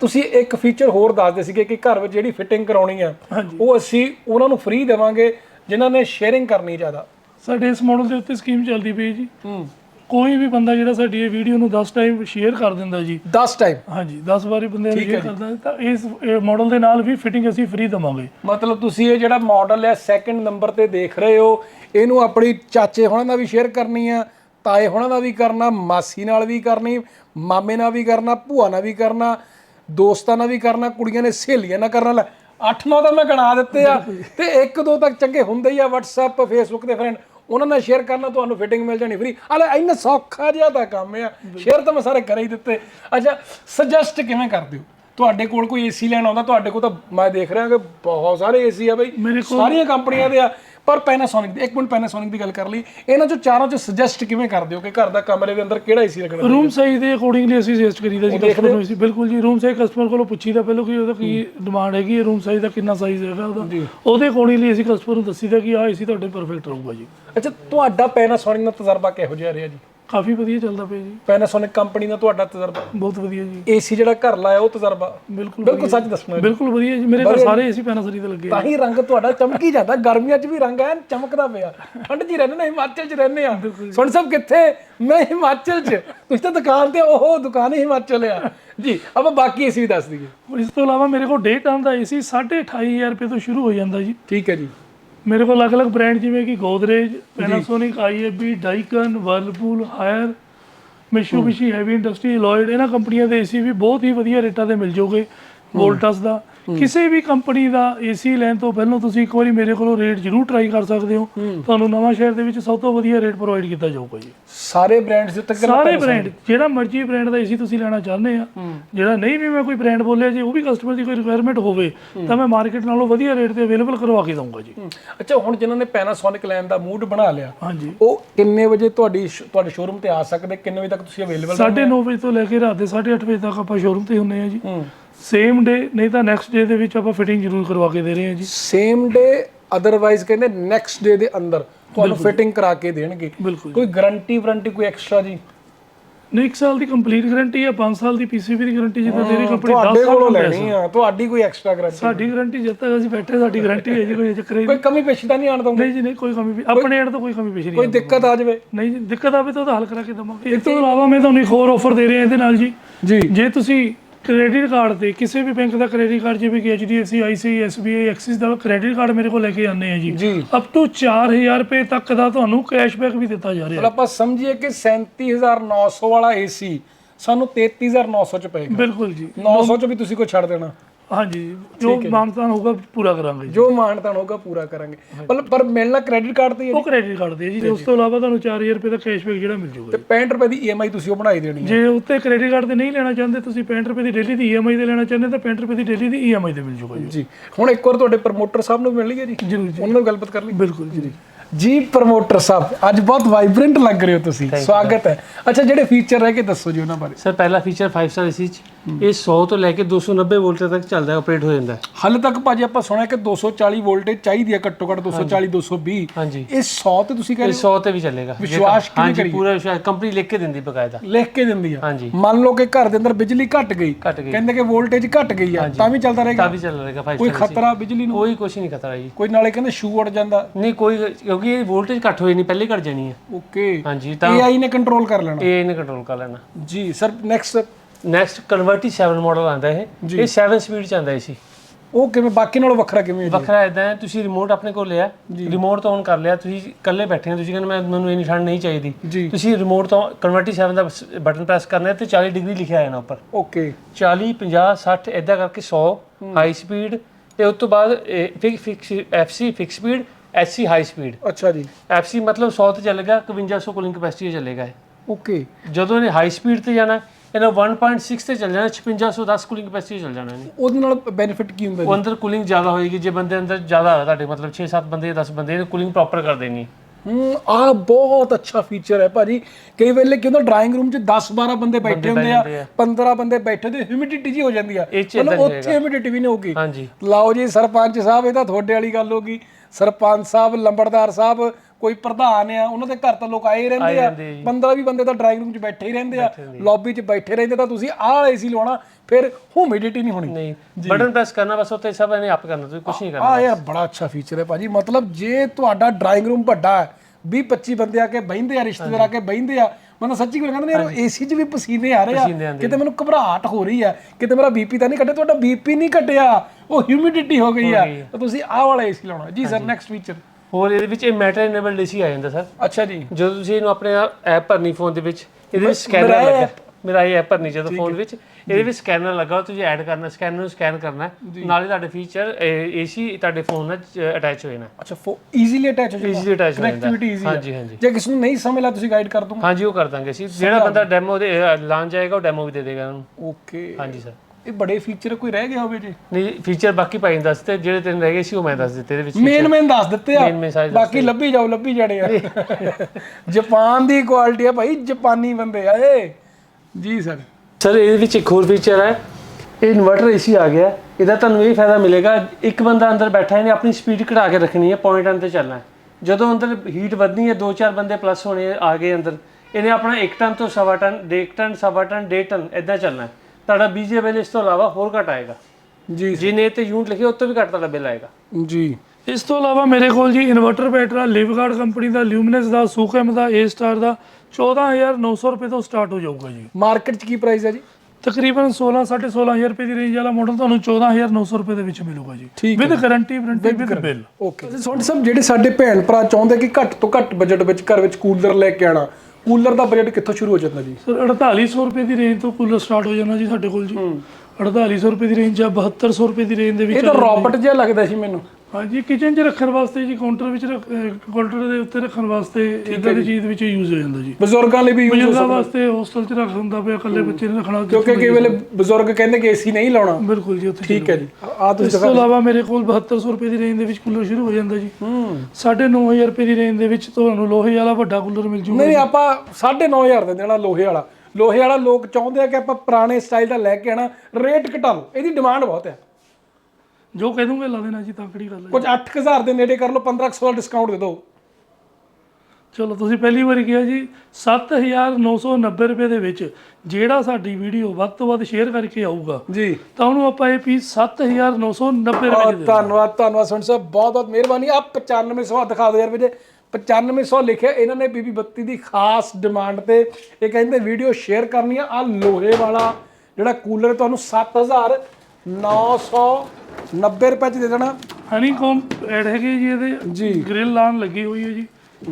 ਤੁਸੀਂ ਇੱਕ ਫੀਚਰ ਹੋਰ ਦੱਸਦੇ ਸੀਗੇ ਕਿ ਘਰ ਵਿੱਚ ਜਿਹੜੀ ਫਿਟਿੰਗ ਕਰਾਉਣੀ ਆ ਉਹ ਅਸੀਂ ਉਹਨਾਂ ਨੂੰ ਫ੍ਰੀ ਦੇਵਾਂਗੇ ਜਿਨ੍ਹਾਂ ਨੇ ਸ਼ੇਅਰਿੰਗ ਕਰਨੀ ਜ਼ਿਆਦਾ। ਸਾਡੇ ਇਸ ਮਾਡਲ ਦੇ ਉੱਤੇ ਸਕੀਮ ਚੱਲਦੀ ਪਈ ਜੀ। ਹੂੰ। ਕੋਈ ਵੀ ਬੰਦਾ ਜਿਹੜਾ ਸਾਡੀ ਇਹ ਵੀਡੀਓ ਨੂੰ 10 ਟਾਈਮ ਸ਼ੇਅਰ ਕਰ ਦਿੰਦਾ ਜੀ। 10 ਟਾਈਮ ਹਾਂਜੀ 10 ਵਾਰੀ ਬੰਦੇ ਨੂੰ ਸ਼ੇਅਰ ਕਰਦਾ ਤਾਂ ਇਸ ਮਾਡਲ ਦੇ ਨਾਲ ਵੀ ਫਿਟਿੰਗ ਅਸੀਂ ਫ੍ਰੀ ਦਵਾਂਗੇ। ਮਤਲਬ ਤੁਸੀਂ ਇਹ ਜਿਹੜਾ ਮਾਡਲ ਹੈ ਸੈਕੰਡ ਨੰਬਰ ਤੇ ਦੇਖ ਰਹੇ ਹੋ ਇਹਨੂੰ ਆਪਣੀ ਚਾਚੇ ਹੋਣਾ ਦਾ ਵੀ ਸ਼ੇਅਰ ਕਰਨੀ ਆ ਤਾਏ ਹੋਣਾ ਦਾ ਵੀ ਕਰਨਾ ਮਾਸੀ ਨਾਲ ਵੀ ਕਰਨੀ ਮਾਮੇ ਨਾਲ ਵੀ ਕਰਨਾ ਭੂਆ ਨਾਲ ਵੀ ਕਰਨਾ ਦੋਸਤਾਂ ਨਾਲ ਵੀ ਕਰਨਾ ਕੁੜੀਆਂ ਨੇ ਸਹੇਲੀਆਂ ਨਾਲ ਕਰਨਾ। ਲੈ 8-9 ਤਾਂ ਮੈਂ ਗਣਾ ਦਿੱਤੇ ਆ। ਤੇ ਇੱਕ ਦੋ ਤੱਕ ਚੰਗੇ ਹੁੰਦੇ ਹੀ ਆ WhatsApp Facebook ਦੇ ਫਰੈਂਡ ਉਹਨਾਂ ਨਾਲ ਸ਼ੇਅਰ ਕਰਨਾ ਤੁਹਾਨੂੰ ਫਿਟਿੰਗ ਮਿਲ ਜਾਣੀ ਫ੍ਰੀ ਹਲੇ ਇੰਨਾ ਸੌਖਾ ਜਿਹਾ ਤਾਂ ਕੰਮ ਆ। ਸ਼ੇਅਰ ਤਾਂ ਮੈਂ ਸਾਰੇ ਕਰ ਹੀ ਦਿੱਤੇ। ਅੱਛਾ ਸੁਜੈਸਟ ਕਿਵੇਂ ਕਰਦੇ ਹੋ? ਤੁਹਾਡੇ ਕੋਲ ਕੋਈ ਏਸੀ ਲੈਣ ਆਉਂਦਾ ਤੁਹਾਡੇ ਕੋਲ ਤਾਂ ਮੈਂ ਦੇਖ ਰਿਹਾ ਕਿ ਬਹੁਤ ਸਾਰੇ ਏਸੀ ਆ ਬਈ। ਸਾਰੀਆਂ ਕੰਪਨੀਆਂ ਦੇ ਆ। ਪਰ ਪੈਨਾਸੋਨਿਕ ਦੀ ਇੱਕ ਮਿੰਟ ਪੈਨਾਸੋਨਿਕ ਦੀ ਗੱਲ ਕਰ ਲਈ। ਇਹਨਾਂ ਚੋਂ ਚਾਰਾਂ ਚੋਂ ਸੁਜੈਸਟ ਕਿਵੇਂ ਕਰਦੇ ਹੋ ਕਿ ਘਰ ਦਾ ਕਮਰੇ ਦੇ ਅੰਦਰ ਕਿਹੜਾ ਏਸੀ ਲੱਗਣਾ ਰੂਮ ਸਾਈਜ਼ ਦੇ ਅਕੋਰਡਿੰਗਲੀ ਅਸੀਂ ਸੁਜੈਸਟ ਕਰੀਦਾ ਜੀ ਕਸਟਮਰ ਨੂੰ ਅਸੀਂ। ਬਿਲਕੁਲ ਜੀ ਰੂਮ ਸਾਈਜ਼ ਕਸਟਮਰ ਕੋਲੋਂ ਪੁੱਛੀਦਾ ਪਹਿਲਾਂ ਕਿ ਉਹਦਾ ਕੀ ਡਿਮਾਂਡ ਹੈਗੀ ਹੈ ਰੂਮ ਸਾਈਜ਼ ਦਾ ਕਿੰਨਾ ਸਾਈਜ਼ ਹੈਗਾ ਉਹਦਾ। ਉਹਦੇ ਅਕੋਰਡਿੰਗਲੀ ਅਸੀਂ ਕਸਟਮਰ ਨੂੰ ਦੱਸੀਦਾ ਕਿ ਆਹ ਏਸੀ ਤੁਹਾਡੇ ਪਰਫੈਕਟ ਰਹੂਗਾ ਜੀ। ਅੱਛਾ ਤੁਹਾਡਾ ਪੈਨਾਸੋਨਿਕ ਦਾ ਤਜਰਬਾ ਕਿਹੋ ਜਿਹਾ ਰਿਹਾ ਜੀ? ਕਾਫੀ ਵਧੀਆ ਚੱਲਦਾ ਪਿਆ ਜੀ। ਪੈਨਾਸੋਨਿਕ ਕੰਪਨੀ ਦਾ ਤੁਹਾਡਾ ਤਜਰਬਾ? ਬਹੁਤ ਵਧੀਆ ਜੀ। ਏਸੀ ਜਿਹੜਾ ਘਰ ਲਾਇਆ ਉਹ ਤਜਰਬਾ? ਬਿਲਕੁਲ ਬਿਲਕੁਲ ਸੱਚ ਦੱਸਣਾ ਬਿਲਕੁਲ ਵਧੀਆ ਜੀ। ਮੇਰੇ ਸਾਰੇ ਏਸੀ ਪੈਨਾਸਰੀ ਦੇ ਲੱਗੇ। ਤਾਂ ਹੀ ਰੰਗ ਤੁਹਾਡਾ ਚਮਕੀ ਜਾਂਦਾ। ਗਰਮੀਆਂ 'ਚ ਵੀ ਰੰਗ ਐਨ ਚਮਕਦਾ ਪਿਆ। ਠੰਡ 'ਚ ਹੀ ਰਹਿੰਦੇ ਨੇ ਹਿਮਾਚਲ 'ਚ ਰਹਿੰਦੇ ਆ। ਸੁਣ ਸਭ ਕਿੱਥੇ? ਮੈਂ ਹਿਮਾਚਲ 'ਚ। ਤੁਸੀਂ ਤਾਂ ਦੁਕਾਨ ਤੇ ਉਹ ਦੁਕਾਨ ਹੀ ਹਿਮਾਚਲ ਆ। ਜੀ ਆਪਾਂ ਬਾਕੀ ਏਸੀ ਵੀ ਦੱਸ ਦਈਏ। ਇਸ ਤੋਂ ਇਲਾਵਾ ਮੇਰੇ ਕੋਲ ਡੇ ਟਨ ਦਾ ਏਸੀ 28500 ਰੁਪਏ ਤੋਂ ਸ਼ੁਰੂ ਹੋ ਜਾਂਦਾ ਜੀ। ਠੀਕ ਹੈ ਜੀ। ਮੇਰੇ ਕੋਲ ਅਲੱਗ-ਅਲੱਗ ਬ੍ਰਾਂਡ ਜਿਵੇਂ ਕਿ Godrej Panasonic IFB Daikin Whirlpool Haier Mitsubishi heavy industry Lloyd ਇਹਨਾਂ ਕੰਪਨੀਆਂ ਦੇ ਏਸੀ ਵੀ ਬਹੁਤ ਹੀ ਵਧੀਆ ਰੇਟਾਂ ਤੇ ਮਿਲ ਜਾਓਗੇ ਵੋਲਟਸ ਦਾ। ਕਿਸੇ ਵੀ ਕੰਪਨੀ ਦਾ ਏਸੀ ਲੈਣ ਤੋਂ ਪਹਿਲਾਂ ਤੁਸੀਂ ਇੱਕ ਵਾਰੀ ਮੇਰੇ ਕੋਲੋਂ ਰੇਟ ਜ਼ਰੂਰ ਟਰਾਈ ਕਰ ਸਕਦੇ ਹੋ। ਤੁਹਾਨੂੰ ਨਵਾਂ ਸ਼ਹਿਰ ਦੇ ਵਿੱਚ ਸਭ ਤੋਂ ਵਧੀਆ ਰੇਟ ਪ੍ਰੋਵਾਈਡ ਕੀਤਾ ਜਾਊਗਾ ਜੀ। ਸਾਰੇ ਬ੍ਰਾਂਡਸ ਦੇ ਉੱਤੇ ਕਿੰਨਾ ਸਾਰੇ ਬ੍ਰਾਂਡ ਜਿਹੜਾ ਮਰਜ਼ੀ ਬ੍ਰਾਂਡ ਦਾ ਏਸੀ ਤੁਸੀਂ ਲੈਣਾ ਚਾਹੁੰਦੇ ਆ ਜਿਹੜਾ ਨਹੀਂ ਵੀ ਮੈਂ ਕੋਈ ਬ੍ਰਾਂਡ ਬੋਲਿਆ ਜੇ ਉਹ ਵੀ ਕਸਟਮਰ ਦੀ ਕੋਈ ਰਿਕੁਆਇਰਮੈਂਟ ਹੋਵੇ ਤਾਂ ਮੈਂ ਮਾਰਕੀਟ ਨਾਲੋਂ ਵਧੀਆ ਰੇਟ ਤੇ ਅਵੇਲੇਬਲ ਕਰਵਾ ਕੇ ਦਊਂਗਾ ਜੀ। ਅੱਛਾ ਹੁਣ ਜਿਨ੍ਹਾਂ ਨੇ ਪੈਨਾਸੋਨਿਕ ਲੈਣ ਦਾ ਮੂਡ ਬਣਾ ਲਿਆ ਹਾਂਜੀ। ਉਹ ਕਿੰਨੇ ਵਜੇ ਤੁਹਾਡੀ ਤੁਹਾਡੇ ਸ਼ੋਰੂਮ ਤੇ ਆ ਸਕਦੇ? ਕਿੰਨੇ ਵਜੇ ਤੱਕ ਤੁਸੀਂ ਅਵੇਲੇਬਲ 9:30 ਵਜੇ ਤੋਂ ਲੈ ਕੇ ਰਾਤ ਦੇ 8:30 ਵਜੇ ਤੱਕ ਆਪਾਂ ਸ਼ੋਰੂਮ ਤੇ ਹੁੰਨੇ ਆ ਜੀ। ਸੇਮ ਡੇ ਨਹੀਂ ਤਾਂ ਨੈਕਸਟ ਡੇ ਦੇ ਵਿੱਚ ਆਪਾਂ ਫਿਟਿੰਗ ਜ਼ਰੂਰ ਕਰਵਾ ਕੇ ਦੇ ਰਹੇ ਹਾਂ ਜੀ। ਸੇਮ ਡੇ ਅਦਰਵਾਈਜ਼ ਕਹਿੰਦੇ ਨੈਕਸਟ ਡੇ ਦੇ ਅੰਦਰ ਤੁਹਾਨੂੰ ਫਿਟਿੰਗ ਕਰਾ ਕੇ ਦੇਣਗੇ। ਕੋਈ ਗਾਰੰਟੀ ਵਾਰੰਟੀ ਕੋਈ ਐਕਸਟਰਾ ਜੀ? ਨਹੀਂ ਇੱਕ ਸਾਲ ਦੀ ਕੰਪਲੀਟ ਗਾਰੰਟੀ ਹੈ 5 ਸਾਲ ਦੀ ਪੀਸੀਬੀ ਦੀ ਗਾਰੰਟੀ ਜਿੱਦਾਂ ਤੇਰੀ ਕੰਪਨੀ 10 ਤੁਹਾਡੇ ਸਾਲ ਕੋਲੋਂ ਦਾ ਲੈਣੀ ਆ ਤੁਹਾਡੀ ਕੋਈ ਐਕਸਟਰਾ ਗਾਰੰਟੀ ਸਾਡੀ ਗਾਰੰਟੀ ਜਦ ਤੱਕ ਅਸੀਂ ਬੈਠੇ ਸਾਡੀ ਗਾਰੰਟੀ ਹੈ ਜੀ ਕੋਈ ਚੱਕਰ ਹੀ ਕੋਈ ਨਹੀਂ। ਕਮੀ ਪੇਸ਼ੀ ਤਾਂ ਨਹੀਂ ਆਣ ਦਊਂਗੇ ਨਹੀਂ ਜੀ ਨਹੀਂ ਕੋਈ ਕਮੀ ਆਪਣੇ ਐਂਡ ਤੋਂ ਕੋਈ ਕਮੀ ਪੇਸ਼ ਨਹੀਂ ਕੋਈ ਦਿੱਕਤ ਆ ਜਾਵੇ? ਨਹੀਂ ਜੀ ਦਿੱਕਤ ਆਵੇ ਤਾਂ ਉਹਦਾ ਹੱਲ ਕਰਾ ਕੇ ਦਵਾਂਗੇ। ਇਸ ਤੋਂ ਇਲਾਵਾ ਮੈਂ ਤੁਹਾਨੂੰ ਇੱਕ ਹੋਰ ਆਫਰ ਦੇ ਰਿਹਾ ਇਹਦੇ ਨਾਲ ਜੀ। ਜੀ। ਜੇ ਤੁਸੀਂ ਕ੍ਰੈਡਿਟ ਕਾਰਡ ਤੇ ਕਿਸੇ ਵੀ ਬੈਂਕ ਦਾ ਕ੍ਰੈਡਿਟ ਕਾਰਡ ਜਿਵੇਂ ਕਿ HDFC ICICI SBI ਐਕਸਿਸ ਦਾ ਕ੍ਰੈਡਿਟ ਕਾਰਡ ਮੇਰੇ ਕੋਲ ਲੈ ਕੇ ਆਉਂਦੇ ਆ ਜੀ। ਜੀ। ਅਪ ਟੂ 4000 ਰੁਪਏ ਤੱਕ ਦਾ ਤੁਹਾਨੂੰ ਕੈਸ਼ਬੈਕ ਵੀ ਦਿੱਤਾ ਜਾ ਰਿਹਾ। ਮਤਲਬ ਆਪਾਂ ਸਮਝੀਏ ਕਿ 37900 ਵਾਲਾ ਏਸੀ ਸਾਨੂੰ 33900 ਚ ਪਏਗਾ। ਬਿਲਕੁਲ ਜੀ। 900 ਚ ਵੀ ਤੁਸੀਂ ਕੋਈ ਛੱਡ ਦੇਣਾ। ਹਾਂਜੀ ਜੋ ਮਾਨਤਾਨ ਹੋਊਗਾ ਪੂਰਾ ਕਰਾਂਗੇ ਜੀ। ਜੋ ਮਾਨਤਾਨ ਹੋਗਾ ਪੂਰਾ ਕਰਾਂਗੇ। ਪਰ ਪਰ ਮਿਲਣਾ ਕ੍ਰੈਡਿਟ ਕਾਰਡ ਤੇ ਹੀ ਹੈ ਉਹ ਕ੍ਰੈਡਿਟ ਕਾਰਡ ਦੇ ਜੀ। ਤੇ ਉਸ ਤੋਂ ਇਲਾਵਾ ਤੁਹਾਨੂੰ 4000 ਰੁਪਏ ਦਾ ਕੈਸ਼ਬੈਕ ਜਿਹੜਾ ਮਿਲ ਜਾਊਗਾ ਤੇ 65 ਰੁਪਏ ਦੀ EMI ਤੁਸੀਂ ਉਹ ਬਣਾਈ ਦੇਣੀ ਹੈ। ਜੇ ਉੱਤੇ ਕ੍ਰੈਡਿਟ ਕਾਰਡ ਤੇ ਨਹੀਂ ਲੈਣਾ ਚਾਹੁੰਦੇ ਤੁਸੀਂ 65 ਰੁਪਏ ਦੀ ਡੇਲੀ ਦੀ EMI ਤੇ ਲੈਣਾ ਚਾਹੁੰਦੇ ਤਾਂ 65 ਰੁਪਏ ਦੀ ਡੇਲੀ ਦੀ EMI ਤੇ ਮਿਲ ਜਾਊਗਾ ਜੀ। ਜੀ। ਹੁਣ ਇੱਕ ਵਾਰ ਤੁਹਾਡੇ ਪ੍ਰਮੋਟਰ ਸਾਹਿਬ ਨੂੰ ਮਿਲ ਲਈਏ ਜੀ? ਜਰੂਰ ਜੀ। ਉਹਨਾਂ ਨਾਲ ਗੱਲਬਾਤ ਕਰ ਲਈ ਬਿਲਕੁਲ ਜੀ। ਜੀ ਪ੍ਰਮੋਟਰ ਸਾਹਿਬ ਅੱਜ ਬਹੁਤ ਵਾਈਬ੍ਰੈਂਟ ਲੱਗ ਰਹੇ ਹੋ ਤੁਸੀਂ। ਸਵਾਗਤ ਹੈ। ਅੱਛਾ ਜਿਹੜੇ ਫੀਚਰ ਰਹਿ ਕੇ ਦੱਸੋ ਜੀ ਉਹਨਾਂ ਬਾਰੇ। ਸਰ ਪਹਿਲਾ ਫੀਚਰ 5 ਸਟਾਰ ਏਸੀ ਚ। ਇਹ 100 ਤੋਂ ਲੈ ਕੇ 290 ਵੋਲਟ ਤੱਕ ਚੱਲਦਾ ਆਪਰੇਟ ਹੋ ਜਾਂਦਾ। ਹਾਲੇ ਤੱਕ ਭਾਜੀ ਆਪਾਂ ਸੁਣਿਆ ਕਿ 240 ਵੋਲਟੇਜ ਚਾਹੀਦੀ ਹੈ ਘੱਟੋ ਘੱਟ 240 220 ਹਾਂਜੀ। ਇਹ 100 ਤੇ ਤੁਸੀਂ ਕਹਿੰਦੇ 100 ਤੇ ਵੀ ਚੱਲੇਗਾ। ਵਿਸ਼ਵਾਸ ਕਿਵੇਂ ਹਾਂਜੀ ਕਰੀਏ? ਪੂਰਾ ਵਿਸ਼ਵਾਸ ਕੰਪਨੀ ਲਿਖ ਕੇ ਦਿੰਦੀ ਬਕਾਇਦਾ। ਲਿਖ ਕੇ ਦਿੰਦੀ ਆ। ਹਾਂਜੀ। ਮੰਨ ਲਓ ਕਿ ਘਰ ਦੇ ਅੰਦਰ ਬਿਜਲੀ ਘਟ ਗਈ। ਕਹਿੰਦੇ ਕਿ ਵੋਲਟੇਜ ਘਟ ਗਈ ਆ ਤਾਂ ਵੀ ਚੱਲਦਾ ਰਹੇਗਾ? ਤਾਂ ਵੀ ਚੱਲ ਰਹੇਗਾ 5 ਕੋਈ ਖਤਰਾ ਬਿਜਲੀ ਨੂੰ? ਕੋਈ ਕੁਝ ਨਹੀਂ ਖਤਰਾ ਜੀ। ਕੋਈ ਨਾਲੇ ਕਹਿੰਦੇ ਸ਼ੂ ਉੜ ਜਾਂਦਾ। ਨਹੀਂ ਕੋਈ ਕਿਉਂਕਿ ਇਹ ਵੋਲਟੇਜ ਘੱਟ ਹੋਈ ਨਹੀਂ ਪਹਿਲੇ ਘਟ ਜਾਣੀ ਹੈ ਓਕੇ ਹਾਂਜੀ ਤਾਂ AI ਨੇ ਕੰਟਰੋਲ ਕਰ ਲੈਣਾ। ਇਹ ਇਹਨੇ ਕੰਟਰੋਲ ਕਰ ਲੈਣਾ। ਜੀ sir next next convertible 7 model ਆਂਦਾ ਇਹ। ਇਹ 7 ਸਪੀਡ ਚ ਆਂਦਾ ਸੀ। ਉਹ ਕਿਵੇਂ ਬਾਕੀ ਨਾਲੋਂ ਵੱਖਰਾ ਕਿਵੇਂ ਹੈ ਜੀ? ਵੱਖਰਾ ਇਦਾਂ ਹੈ ਤੁਸੀਂ ਰਿਮੋਟ ਆਪਣੇ ਕੋਲ ਲਿਆ ਰਿਮੋਟ ਤੋਂ ਔਨ ਕਰ ਲਿਆ ਤੁਸੀਂ ਇਕੱਲੇ ਬੈਠੇ ਹੋ ਤੁਸੀਂ ਕਹਿੰਦੇ ਮੈਂ ਮੈਨੂੰ ਇਹ ਨਿਸ਼ਾਨ ਨਹੀਂ ਚਾਹੀਦੀ। ਜੀ। ਤੁਸੀਂ ਰਿਮੋਟ ਤੋਂ ਕਨਵਰਟੀ 7 ਦਾ ਬਟਨ ਪ੍ਰੈਸ ਕਰਨਾ ਹੈ ਤੇ 40 ਡਿਗਰੀ ਲਿਖਿਆ ਆਇਆ ਨਾ ਉੱਪਰ। ਓਕੇ। 40 50 60 ਇਦਾਂ ਕਰਕੇ 100 ਹਾਈ ਸਪੀਡ ਤੇ ਉਸ ਤੋਂ ਬਾਅਦ fix FC fix speed SC high speed ਅੱਛਾ ਜੀ। FC ਮਤਲਬ 100 ਤੇ ਚੱਲੇਗਾ 5100 ਕੂਲਿੰਗ ਕਪੈਸਿਟੀ ਚੱਲੇਗਾ ਇਹ। ਓਕੇ। ਜਦੋਂ ਇਹਨੇ ਹਾਈ ਸਪੀਡ ਤੇ ਜਾਣਾ ਇਹਨਾਂ 1.6 ਤੇ ਚੱਲ ਜਾਣਾ 5610 ਕੂਲਿੰਗ ਕਪੈਸਿਟੀ ਚੱਲ ਜਾਣਾ ਇਹਨੇ। ਉਹਦੇ ਨਾਲ ਬੈਨੀਫਿਟ ਕੀ ਹੁੰਦਾ ਉਹ ਅੰਦਰ ਕੂਲਿੰਗ ਜ਼ਿਆਦਾ ਹੋਏਗੀ ਜੇ ਬੰਦੇ ਅੰਦਰ ਜ਼ਿਆਦਾ ਹੈ ਤੁਹਾਡੇ ਮਤਲਬ 6-7 ਬੰਦੇ 10 ਬੰਦੇ ਇਹ ਕੂਲਿੰਗ ਪ੍ਰੋਪਰ ਕਰ ਦੇਣੀ। ਹੂੰ ਆ ਬਹੁਤ ਅੱਛਾ ਫੀਚਰ ਹੈ ਭਾਜੀ। ਕਈ ਵੇਲੇ ਕਿ ਹੁੰਦਾ ਡਰਾਇੰਗ ਰੂਮ 'ਚ 10 12 ਬੰਦੇ ਬੈਠੇ ਹੁੰਦੇ ਆ ਜਾਂਦੇ ਆ। 15 ਬੰਦੇ ਬੈਠੇ ਤੇ ਹਿਊਮਿਡਿਟੀ ਜੀ ਹੋ ਜਾਂਦੀ ਆ। ਇਹ 'ਚ ਏਦਾਂ ਉੱਥੇ ਹਿਊਮਿਡਿਟੀ ਵੀ ਨਹੀਂ ਹੋਊਗੀ। ਹਾਂਜੀ। ਲਓ ਜੀ ਸਰਪੰਚ ਸਾਹਿਬ ਇਹ ਤਾਂ ਤੁਹਾਡੇ ਵਾਲੀ ਗੱਲ ਹੋਗੀ ਸਰਪੰਚ ਸਾਹਿਬ ਲੰਬੜਦਾਰ ਸਾਹਿਬ ਕੋਈ ਪ੍ਰਧਾਨ ਆ ਉਹਨਾਂ ਦੇ ਘਰ ਤਾਂ ਲੋਕ ਆਏ ਹੀ ਰਹਿੰਦੇ ਆ। ਰਹਿੰਦੇ ਜੀ। 15 ਵੀ ਬੰਦੇ ਤਾਂ ਡਰਾਇੰਗ ਰੂਮ 'ਚ ਬੈਠੇ ਹੀ ਰਹਿੰਦੇ ਆ ਲੌਬੀ 'ਚ ਬੈਠੇ ਰਹਿੰਦੇ ਤਾਂ ਤੁਸੀਂ ਆਹ ਏਸੀ ਲਵਾਉਣਾ ਫਿਰ ਹਿਊਮਿਡਿਟੀ ਨਹੀਂ ਹੋਣੀ। ਨਹੀਂ ਬਟਨ ਪ੍ਰੈਸ ਕਰਨਾ ਬਸ ਉੱਤੇ ਸਭ ਇਹਨੇ ਆਪ ਕਰਨਾ ਤੁਸੀਂ ਕੁਝ ਨਹੀਂ ਕਰਨਾ ਆ ਯਾਰ ਬੜਾ ਅੱਛਾ ਫੀਚਰ ਹੈ ਭਾਜੀ। ਮਤਲਬ ਜੇ ਤੁਹਾਡਾ ਡਰਾਇੰਗ ਰੂਮ ਵੱਡਾ ਹੈ 20 25 ਬੰਦੇ ਆ ਕੇ ਬਹਿੰਦੇ ਆ ਰਿਸ਼ਤੇਦਾਰ ਆ ਕੇ ਬਹਿੰਦੇ ਆ ਮਤਲਬ ਸੱਚੀ ਗੱਲ ਕਹਿੰਦੇ ਨੇ ਯਾਰ ਏਸੀ 'ਚ ਵੀ ਪਸੀਨੇ ਆ ਰਹੇ ਆ। ਕਿਤੇ ਮੈਨੂੰ ਘਬਰਾਹਟ ਹੋ ਰਹੀ ਆ ਕਿਤੇ ਮੇਰਾ ਬੀਪੀ ਤਾਂ ਨਹੀਂ ਘਟਿਆ ਤੁਹਾਡਾ ਬੀਪੀ ਨਹੀਂ ਘਟਿਆ ਉਹ ਹਿਊਮਿਡਿਟੀ ਹੋ ਗਈ ਆ। ਤਾਂ ਤੁਸੀਂ ਆਹ ਵਾਲਾ ਏਸੀ ਲਾਉਣਾ ਜੀ ਸਰ ਨੈਕਸਟ ਫੀਚਰ ਹੋਰ ਇਹਦੇ ਵਿੱਚ ਇਹ ਮੈਟਰ ਇਨੇਬਲਡ ਏਸੀ ਆ ਜਾਂਦਾ ਸਰ ਅੱਛਾ ਜੀ। ਜਦੋਂ ਤੁਸੀਂ ਇਹਨੂੰ ਆਪਣੇ ਐਪ ਭਰਨੀ ਫੋਨ ਦੇ ਵਿੱਚ ਇਹਦੇ ਵਿੱਚ ਸਕੈਨਰ ਲੱਗਾ। ਮੇਰਾ ਇਹ ਐਪ ਭਰਨੀ ਜਦੋਂ ਫੋਨ ਵਿੱਚ ਇਹਦੇ ਵਿੱਚ ਸਕੈਨਰ ਲੱਗਾ ਤੁਸੀਂ ਐਡ ਕਰਨਾ ਸਕੈਨਰ ਨੂੰ ਸਕੈਨ ਕਰਨਾ। ਨਾਲੇ ਤੁਹਾਡੇ ਫੀਚਰ ਏਸੀ ਤੁਹਾਡੇ ਫੋਨ ਨਾਲ ਅਟੈਚ ਹੋ ਜਾਣਾ। ਅੱਛਾ ਫੋ ਈਜ਼ੀਲੀ ਅਟੈਚ ਹੋ ਜਾਂਦਾ ਈਜ਼ੀਲੀ ਅਟੈਚ ਹੋ ਜਾਂਦਾ। ਕਨੈਕਟੀਵਿਟੀ ਈਜ਼ੀ ਹਾਂਜੀ ਹਾਂਜੀ। ਜੇ ਕਿਸੇ ਨੂੰ ਨਹੀਂ ਸਮਝ ਲਾ ਤੁਸੀਂ ਗਾਈਡ ਕਰ ਦੂੰਗਾ। ਹਾਂਜੀ ਉਹ ਕਰ ਦਾਂਗੇ ਅਸੀਂ। ਜਿਹੜਾ ਬੰਦਾ ਡੈਮੋ ਦੇ ਲਾਂਚ ਜਾਏਗਾ ਉਹ ਡੈਮੋ ਵੀ ਦੇ ਦੇਗਾ ਉਹਨੂੰ। ਓਕੇ ਹਾਂਜੀ ਸਰ ਇਹ ਬੜੇ ਫੀਚਰ ਕੋਈ ਰਹਿ ਗਿਆ ਹੋਵੇ ਜੀ? ਨਹੀਂ ਫੀਚਰ ਬਾਕੀ ਭਾਈ ਨੇ ਦੱਸ ਦਿੱਤੇ ਜਿਹੜੇ ਤਿੰਨ ਰਹਿ ਗਏ ਸੀ ਉਹ ਮੈਂ ਦੱਸ ਦਿੱਤੇ ਇਹਦੇ ਵਿੱਚ ਮੇਨ ਮੇਨ ਦੱਸ ਦਿੱਤੇ ਆ। Main main ਸਾਰੇ ਦੱਸ ਬਾਕੀ ਲੱਭੀ ਜਾਓ ਲੱਭੀ ਜਾਣੇ ਆ। <laughs> ਜਾਪਾਨ ਦੀ ਕੁਆਲਿਟੀ ਆ ਭਾਈ ਜਾਪਾਨੀ ਬੰਦੇ ਆ ਇਹ। ਜੀ ਸਰ ਸਰ ਇਹਦੇ ਵਿੱਚ ਇੱਕ ਹੋਰ ਫੀਚਰ ਹੈ ਇਹ ਇਨਵਰਟਰ ਏਸੀ ਆ ਗਿਆ। ਹੈ। ਇਹਦਾ ਤੁਹਾਨੂੰ ਇਹ ਫਾਇਦਾ ਮਿਲੇਗਾ ਇੱਕ ਬੰਦਾ ਅੰਦਰ ਬੈਠਾ ਇਹਨੇ ਆਪਣੀ ਸਪੀਡ ਘਟਾ ਕੇ ਰੱਖਣੀ ਹੈ ਪੁਆਇੰਟ ਅੰਦਰ ਚੱਲਣਾ। ਹੈ ਜਦੋਂ ਅੰਦਰ ਹੀਟ ਵਧਣੀ ਹੈ ਦੋ ਚਾਰ ਬੰਦੇ ਪਲੱਸ ਹੋਣੇ ਆ ਗਏ ਅੰਦਰ ਇਹਨੇ ਆਪਣਾ 1 ਟਨ ਤੋਂ ਸਵਾ ਟਨ 1 ਟਨ ਸਵਾ ਟਨ 1.5 ਟਨ ਇਦਾਂ ਚੱਲਣਾ। ਹੈ ਤੁਹਾਡਾ ਬੀਜੇ ਬਿੱਲ ਇਸ ਤੋਂ ਇਲਾਵਾ ਹੋਰ ਘਟ ਆਏਗਾ। ਜੀ। ਜਿਨੇ ਤੇ ਯੂਨਿਟ ਲਿਖੇ ਉਸ ਤੋਂ ਵੀ ਘੱਟ ਤੁਹਾਡਾ ਬਿੱਲ ਆਏਗਾ। ਜੀ। ਇਸ ਤੋਂ ਇਲਾਵਾ ਮੇਰੇ ਕੋਲ ਜੀ ਇਨਵਰਟਰ ਬੈਟਰਾ ਲਿਵਗਾਰਡ ਕੰਪਨੀ ਦਾ ਲਿਊਮਿਨਸ ਦਾ ਸੁਕਮ ਦਾ ਏ ਸਟਾਰ ਦਾ 14900 ਰੁਪਏ ਤੋਂ ਸਟਾਰਟ ਹੋ ਜਾਊਗਾ ਜੀ। ਮਾਰਕੀਟ 'ਚ ਕੀ ਪ੍ਰਾਈਸ ਹੈ ਜੀ? ਤਕਰੀਬਨ 16 16500 ਰੁਪਏ ਦੀ ਰੇਂਜ ਵਾਲਾ ਮਾਡਲ ਤੁਹਾਨੂੰ 14900 ਰੁਪਏ ਦੇ ਵਿੱਚ ਮਿਲੂਗਾ ਜੀ। With guarantee warranty with bill okay Sohan Sahib ਜਿਹੜੇ ਸਾਡੇ ਭੈਣ ਭਰਾ ਚਾਹੁੰਦੇ ਕਿ ਘੱਟ ਤੋਂ ਘੱਟ ਬਜਟ ਵਿੱਚ ਘਰ ਵਿੱਚ ਕੂਲਰ ਲੈ ਕੇ ਆਣਾ ਕੂਲਰ ਦਾ ਬਜਟ ਕਿੱਥੋਂ ਸ਼ੁਰੂ ਹੋ ਜਾਂਦਾ ਜੀ? ਸਰ 4800 ਰੁਪਏ ਦੀ ਰੇਂਜ ਤੋਂ ਕੂਲਰ ਸਟਾਰਟ ਹੋ ਜਾਣਾ ਜੀ ਸਾਡੇ ਕੋਲ ਜੀ। 4800 ਰੁਪਏ ਦੀ ਰੇਂਜ ਜਾਂ 7200 ਰੁਪਏ ਦੀ ਰੇਂਜ ਦੇ ਇਹ ਵਿੱਚ ਤਾਂ ਰੋਬਟ ਜਿਹਾ ਲੱਗਦਾ ਸੀ ਮੈਨੂੰ। ਹਾਂਜੀ ਕਿਚਨ 'ਚ ਰੱਖਣ ਵਾਸਤੇ ਜੀ ਕਾਊਂਟਰ ਵਿੱਚ ਕਾਊਂਟਰ ਦੇ ਉੱਤੇ ਰੱਖਣ ਵਾਸਤੇ ਇਦਾਂ ਦੀ ਚੀਜ਼ ਵਿੱਚ ਯੂਜ਼ ਹੋ ਜਾਂਦਾ ਜੀ। ਬਜ਼ੁਰਗਾਂ ਲਈ ਵੀ use ਹੋ ਬਜ਼ੁਰਗਾਂ ਵਾਸਤੇ ਹੋਸਟਲ 'ਚ ਰੱਖ ਹੁੰਦਾ ਪਿਆ ਇਕੱਲੇ ਬੱਚੇ ਨੇ ਰੱਖਣਾ ਕਿਉਂਕਿ ਕਈ ਵੇਲੇ ਬਜ਼ੁਰਗ ਕਹਿੰਦੇ ਕਿ ਏਸੀ ਨਹੀਂ ਲਾਉਣਾ। ਬਿਲਕੁਲ ਜੀ ਉੱਥੇ ਠੀਕ ਹੈ ਜੀ। ਆ ਤੁਸੀਂ ਇਸ ਤੋਂ ਇਲਾਵਾ ਮੇਰੇ ਕੋਲ 7200 ਰੁਪਏ ਦੀ ਰੇਂਜ ਦੇ ਵਿੱਚ ਕੂਲਰ ਸ਼ੁਰੂ ਹੋ ਜਾਂਦਾ ਜੀ। ਹੂੰ। 9500 ਰੁਪਏ ਦੀ ਰੇਂਜ ਦੇ ਵਿੱਚ ਤੁਹਾਨੂੰ ਲੋਹੇ ਵਾਲਾ ਵੱਡਾ ਕੂਲਰ ਮਿਲ ਜੂਗਾ ਨਹੀਂ ਨਹੀਂ, ਆਪਾਂ 9500 ਦੇ ਦੇਣਾ ਲੋਹੇ ਵਾਲਾ। ਲੋਹੇ ਵਾਲਾ ਲੋਕ ਚਾਹੁੰਦੇ ਆ ਕਿ ਆਪਾਂ ਪੁਰਾਣੇ ਸਟਾਈਲ ਦਾ ਲੈ ਕੇ ਆਣਾ ਰੇਟ ਘਟਾ ਲਓ। ਇਹਦੀ ਡਿਮਾਂਡ ਬਹੁਤ ਹੈ। ਜੋ ਕਹਿ ਦੂੰਗੇ ਲਾ ਦੇਣਾ ਜੀ ਤਾਂ ਕਿਹੜੀ ਗੱਲ ਹੈ ਕੁਝ 8000 ਦੇ ਨੇੜੇ ਕਰ ਲਓ 1500 ਦਾ ਡਿਸਕਾਊਂਟ ਦੇ ਦਿਓ। ਚਲੋ ਤੁਸੀਂ ਪਹਿਲੀ ਵਾਰੀ ਕਿਹਾ ਜੀ 7990 ਰੁਪਏ ਦੇ ਵਿੱਚ ਜਿਹੜਾ ਸਾਡੀ ਵੀਡੀਓ ਵੱਧ ਤੋਂ ਵੱਧ ਸ਼ੇਅਰ ਕਰਕੇ ਆਊਗਾ ਜੀ। ਤਾਂ ਉਹਨੂੰ ਆਪਾਂ ਇਹ ਪੀਸ 7990 ਰੁਪਏ ਦੇ ਦੇ ਧੰਨਵਾਦ ਧੰਨਵਾਦ ਸੁਣ ਸਾਹਿਬ ਬਹੁਤ ਬਹੁਤ ਮਿਹਰਬਾਨੀ ਆ 9500 ਆਹ ਦਿਖਾ ਦਿਓ ਯਾਰ ਵੀਰੇ 9500 ਲਿਖਿਆ ਇਹਨਾਂ ਨੇ ਬੀਬੀ ਬੱਤੀ ਦੀ ਖਾਸ ਡਿਮਾਂਡ ਤੇ ਇਹ ਕਹਿੰਦੇ ਵੀਡੀਓ ਸ਼ੇਅਰ ਕਰਨੀ ਆ। ਆ ਲੋਹੇ ਵਾਲਾ ਜਿਹੜਾ ਕੂਲਰ ਤੁਹਾਨੂੰ 7990 ਰੁਪਏ ਚ ਦੇ ਦੇਣਾ। ਹਨੀ ਕੋਮ ਐਡ ਹੈਗੇ ਜੀ ਇਹਦੇ। ਜੀ। ਗ੍ਰਿਲ ਲਾਣ ਲੱਗੀ ਹੋਈ ਹੈ ਜੀ।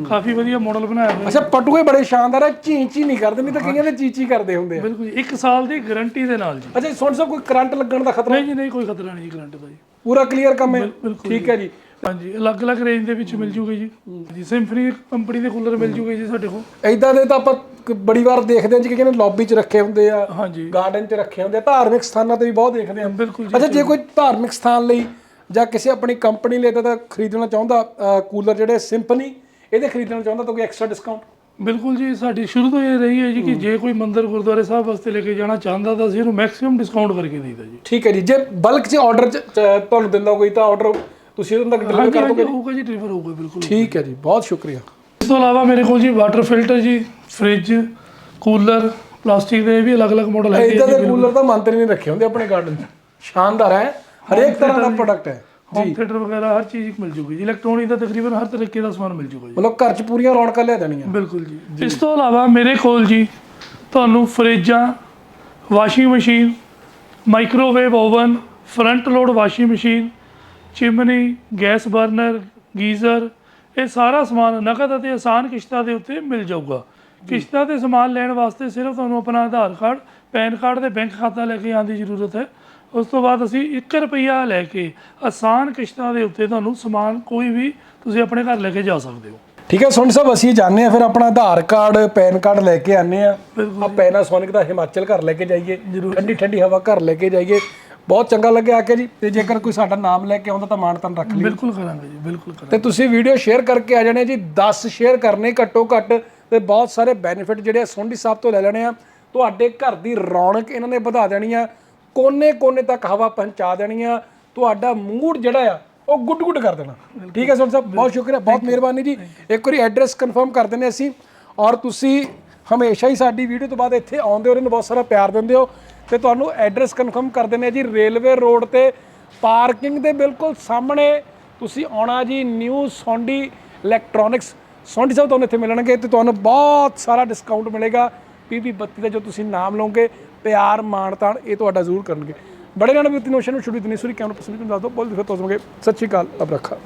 ਕਾਫੀ ਵਧੀਆ ਮਾਡਲ ਬਣਾਇਆ ਹੋਇਆ ਅੱਛਾ ਪਟੂਏ ਬੜੇ ਸ਼ਾਨਦਾਰ ਆ ਚੀਂ ਚੀਂ ਨਹੀਂ ਕਰਦੇ ਨਹੀਂ ਤਾਂ ਕਈਆਂ ਦੇ ਚੀਚੀ ਕਰਦੇ ਹੁੰਦੇ ਆ। ਬਿਲਕੁਲ ਜੀ, ਇੱਕ ਸਾਲ ਦੀ ਗਾਰੰਟੀ ਦੇ ਨਾਲ ਜੀ। ਅੱਛਾ ਸੁਣ ਸਾਹਿਬ ਕੋਈ ਕਰੰਟ ਲੱਗਣ ਦਾ ਖਤਰਾ? ਨਹੀਂ ਜੀ ਨਹੀਂ ਕੋਈ ਖਤਰਾ ਨਹੀਂ ਜੀ ਕਰੰਟ ਦਾ ਜੀ। ਪੂਰਾ ਕਲੀਅਰ ਕੰਮ ਹੈ। ਠੀਕ ਹੈ ਜੀ। ਹਾਂਜੀ ਅਲੱਗ-ਅਲੱਗ ਰੇਂਜ ਦੇ ਵਿੱਚ ਮਿਲ ਜੂਗੇ ਜੀ। ਜੀ ਸਿੰਫਨੀ ਕੰਪਨੀ ਦੇ ਕੂਲਰ ਮਿਲ ਜੂਗੇ ਜੀ ਸਾਡੇ ਕੋਲ। ਐਦਾਂ ਦੇ ਤਾਂ ਆਪਾਂ ਕ- ਬੜੀ ਵਾਰ ਦੇਖਦੇ ਹਾਂ ਜੀ ਕਿ ਕਹਿੰਦੇ ਲੌਬੀ 'ਚ ਰੱਖੇ ਹੁੰਦੇ ਆ ਹਾਂਜੀ। ਗਾਰਡਨ 'ਚ ਰੱਖੇ ਹੁੰਦੇ ਆ ਧਾਰਮਿਕ ਸਥਾਨਾਂ ਤੇ ਵੀ ਬਹੁਤ ਦੇਖਦੇ ਆ ਬਿਲਕੁਲ ਜੀ ਅੱਛਾ ਜੇ ਕੋਈ ਧਾਰਮਿਕ ਸਥਾਨ ਲਈ ਜਾਂ ਕਿਸੇ ਆਪਣੀ ਕੰਪਨੀ ਲਈ ਤਾਂ ਖਰੀਦਣਾ ਚਾਹੁੰਦਾ ਕੂਲਰ ਜਿਹੜੇ ਸਿੰਪਨੀ ਇਹਦੇ ਖਰੀਦਣਾ ਚਾਹੁੰਦਾ ਤਾਂ ਕੋਈ ਐਕਸਟਰਾ ਡਿਸਕਾਊਂਟ ਬਿਲਕੁਲ ਜੀ ਸਾਡੀ ਸ਼ੁਰੂ ਤੋਂ ਇਹ ਰਹੀ ਹੈ ਜੀ ਕਿ ਜੇ ਕੋਈ ਮੰਦਿਰ ਗੁਰਦੁਆਰੇ ਸਾਹਿਬ ਵਾਸਤੇ ਲੈ ਕੇ ਜਾਣਾ ਚਾਹੁੰਦਾ ਤਾਂ ਅਸੀਂ ਇਹਨੂੰ ਮੈਕਸਿਮਮ ਡਿਸਕਾਊਂਟ ਕਰਕੇ ਦੇਈਦਾ ਜੀ। ਠੀਕ ਹੈ ਜੀ ਜੇ ਬਲਕ 'ਚ ਆਰਡਰ ਤੁਹਾਨੂੰ ਦਿੰਦਾ ਕੋਈ ਤਾਂ ਆਰਡਰ ਤੁਸੀਂ ਉਹਦੇ ਤੱਕ ਡਿਲੀਵਰ ਹਾਂਜੀ ਕਰ ਹਾਂਜੀ ਦੋਗੇ ਹੋਊਗਾ ਜੀ ਡਿਲੀਵਰ ਹੋਊਗਾ ਬਿਲਕੁਲ ਠੀਕ ਹੈ ਜੀ ਬਹੁਤ ਸ਼ੁਕਰੀਆ। ਇਸ ਤੋਂ ਇਲਾਵਾ ਮੇਰੇ ਕੋਲ ਜੀ ਵਾਟਰ ਫਿਲਟਰ ਜੀ ਫ੍ਰਿਜ ਕੂਲਰ ਪਲਾਸਟਿਕ ਦੇ ਵੀ ਅਲੱਗ-ਅਲੱਗ ਮਾਡਲ ਹੈਗੇ ਇਦਾਂ ਦੇ ਕੂਲਰ ਤਾਂ ਮੰਤਰੀ ਨਹੀਂ ਰੱਖੇ ਹੁੰਦੇ ਆਪਣੇ ਗਾਰਡਨ 'ਚ। ਸ਼ਾਨਦਾਰ ਹੈ ਹਰੇਕ ਤਰ੍ਹਾਂ ਦਾ ਪ੍ਰੋਡਕਟ ਹੈ। ਹੋਮ ਥੀਏਟਰ ਵਗੈਰਾ ਹਰ ਚੀਜ਼ ਮਿਲ ਜੂਗੀ ਜੀ ਇਲੈਕਟ੍ਰੋਨਿਕ ਦਾ ਤਕਰੀਬਨ ਹਰ ਤਰੀਕੇ ਦਾ ਸਮਾਨ ਮਿਲ ਜੂਗਾ ਜੀ। ਮਤਲਬ ਘਰ 'ਚ ਪੂਰੀਆਂ ਰੌਣਕਾਂ ਲਿਆ ਦੇਣੀਆਂ। ਬਿਲਕੁਲ ਜੀ। ਇਸ ਤੋਂ ਇਲਾਵਾ ਮੇਰੇ ਕੋਲ ਜੀ ਤੁਹਾਨੂੰ ਫਰਿੱਜਾਂ washing machine microwave oven front load washing machine chimney gas burner geyser ਇਹ ਸਾਰਾ ਸਮਾਨ ਨਕਦ ਅਤੇ ਆਸਾਨ ਕਿਸ਼ਤਾਂ ਦੇ ਉੱਤੇ ਮਿਲ ਜਾਊਗਾ। ਕਿਸ਼ਤਾਂ ਤੇ ਸਮਾਨ ਲੈਣ ਵਾਸਤੇ ਸਿਰਫ ਤੁਹਾਨੂੰ ਆਪਣਾ ਆਧਾਰ ਕਾਰਡ ਪੈਨ ਕਾਰਡ ਤੇ ਬੈਂਕ ਖਾਤਾ ਲੈ ਕੇ ਆਉਣ ਦੀ ਜ਼ਰੂਰਤ ਹੈ। ਉਸ ਤੋਂ ਬਾਅਦ ਅਸੀਂ 1 ਰੁਪਿਆ ਲੈ ਕੇ ਆਸਾਨ ਕਿਸ਼ਤਾਂ ਦੇ ਉੱਤੇ ਤੁਹਾਨੂੰ ਸਮਾਨ ਕੋਈ ਵੀ ਤੁਸੀਂ ਆਪਣੇ ਘਰ ਲੈ ਕੇ ਜਾ ਸਕਦੇ ਹੋ। ਠੀਕ ਹੈ ਸੁਣ ਸਾਹਿਬ ਅਸੀਂ ਜਾਣਦੇ ਆ ਫਿਰ ਆਪਣਾ ਆਧਾਰ ਕਾਰਡ ਪੈਨ ਕਾਰਡ ਲੈ ਕੇ ਆਨੇ ਆ ਆ ਪੈਨਾਸੋਨਿਕ ਦਾ ਹਿਮਾਚਲ ਘਰ ਲੈ ਕੇ ਜਾਈਏ। ਠੰਡੀ ਠੰਡੀ ਹਵਾ ਘਰ ਲੈ ਕੇ ਜਾਈਏ। ਬਹੁਤ ਚੰਗਾ ਲੱਗਿਆ ਆ ਕੇ ਜੀ। ਤੇ ਜੇਕਰ ਕੋਈ ਸਾਡਾ ਨਾਮ ਲੈ ਕੇ ਆਉਂਦਾ ਤਾਂ ਮਾਨਤਨ ਰੱਖ ਲਈ ਬਿਲਕੁਲ ਕਰਾਂਗੇ ਜੀ ਬਿਲਕੁਲ ਕਰਾਂਗੇ। ਤੇ ਤੁਸੀਂ ਵੀਡੀਓ ਸ਼ੇਅਰ ਕਰਕੇ ਆ ਜਾਣੇ ਜੀ। 10 ਸ਼ੇਅਰ ਕਰਨੇ ਘੱਟੋ ਘੱਟ ਤੇ ਬਹੁਤ ਸਾਰੇ ਬੈਨੀਫਿਟ ਜਿਹੜੇ ਆ ਸੋਂਡੀ ਸਾਹਿਬ ਤੋਂ ਲੈ ਲੈਣੇ ਆ। ਤੁਹਾਡੇ ਘਰ ਦੀ ਰੌਣਕ ਇਹਨਾਂ ਨੇ ਵਧਾ ਦੇਣੀ ਆ। ਕੋਨੇ-ਕੋਨੇ ਤੱਕ ਹਵਾ ਪਹੁੰਚਾ ਦੇਣੀ ਆ। ਤੁਹਾਡਾ ਮੂਡ ਜਿਹੜਾ ਆ ਉਹ ਗੁੱਡ ਗੁੱਡ ਕਰ ਦੇਣਾ। ਠੀਕ ਹੈ ਸੋਨ ਸਾਹਿਬ? ਬਹੁਤ ਸ਼ੁਕਰੀਆ ਬਹੁਤ ਮਿਹਰਬਾਨੀ ਜੀ। ਇੱਕ ਵਾਰੀ ਐਡਰੈਸ ਕਨਫਰਮ ਕਰ ਦਿੰਦੇ ਅਸੀਂ। ਔਰ ਤੁਸੀਂ ਹਮੇਸ਼ਾ ਹੀ ਸਾਡੀ ਵੀਡੀਓ ਤੋਂ ਬਾਅਦ ਇੱਥੇ ਆਉਂਦੇ ਹੋ। ਇਹਨਾਂ ਨੂੰ ਬਹੁਤ ਸਾਰਾ ਪਿਆਰ ਦਿੰਦੇ ਹੋ। ਤੇ ਤੁਹਾਨੂੰ ਐਡਰੈਸ ਕਨਫਰਮ ਕਰ ਦਿੰਦੇ ਆ ਜੀ ਰੇਲਵੇ ਰੋਡ ਤੇ ਪਾਰਕਿੰਗ ਦੇ ਬਿਲਕੁਲ ਸਾਹਮਣੇ ਤੁਸੀਂ ਆਉਣਾ ਜੀ ਨਿਊ ਸੌਂਡੀ ਇਲੈਕਟ੍ਰੋਨਿਕਸ ਸੌਂਡੀ ਸਾਹਿਬ ਤੁਹਾਨੂੰ ਇੱਥੇ ਮਿਲਣਗੇ ਤੇ ਤੁਹਾਨੂੰ ਬਹੁਤ ਸਾਰਾ ਡਿਸਕਾਊਂਟ ਮਿਲੇਗਾ ਪੀਪੀ 32 ਦਾ ਜੋ ਤੁਸੀਂ ਨਾਮ ਲਓਗੇ, ਪਿਆਰ, ਮਾਣ, ਤਾਣ, ਇਹ ਤੁਹਾਡਾ ਜ਼ਰੂਰ ਕਰਨਗੇ। ਬੜੇ ਨਾਲ ਵੀ ਤਿੰਨੋਂ ਨੂੰ ਸ਼ੁਰੂ ਦਿਨੀ ਸੂਰੀ ਕੈਮਰਾ ਪਸੰਦ ਤੁਹਾਨੂੰ ਦੱਸ ਦੋ ਬੋਲ ਦਿਖੋ ਤੋਸਮਗੇ ਸਤਿ ਸ਼੍ਰੀ ਅਕਾਲ, ਅਬ ਰੱਖਾ।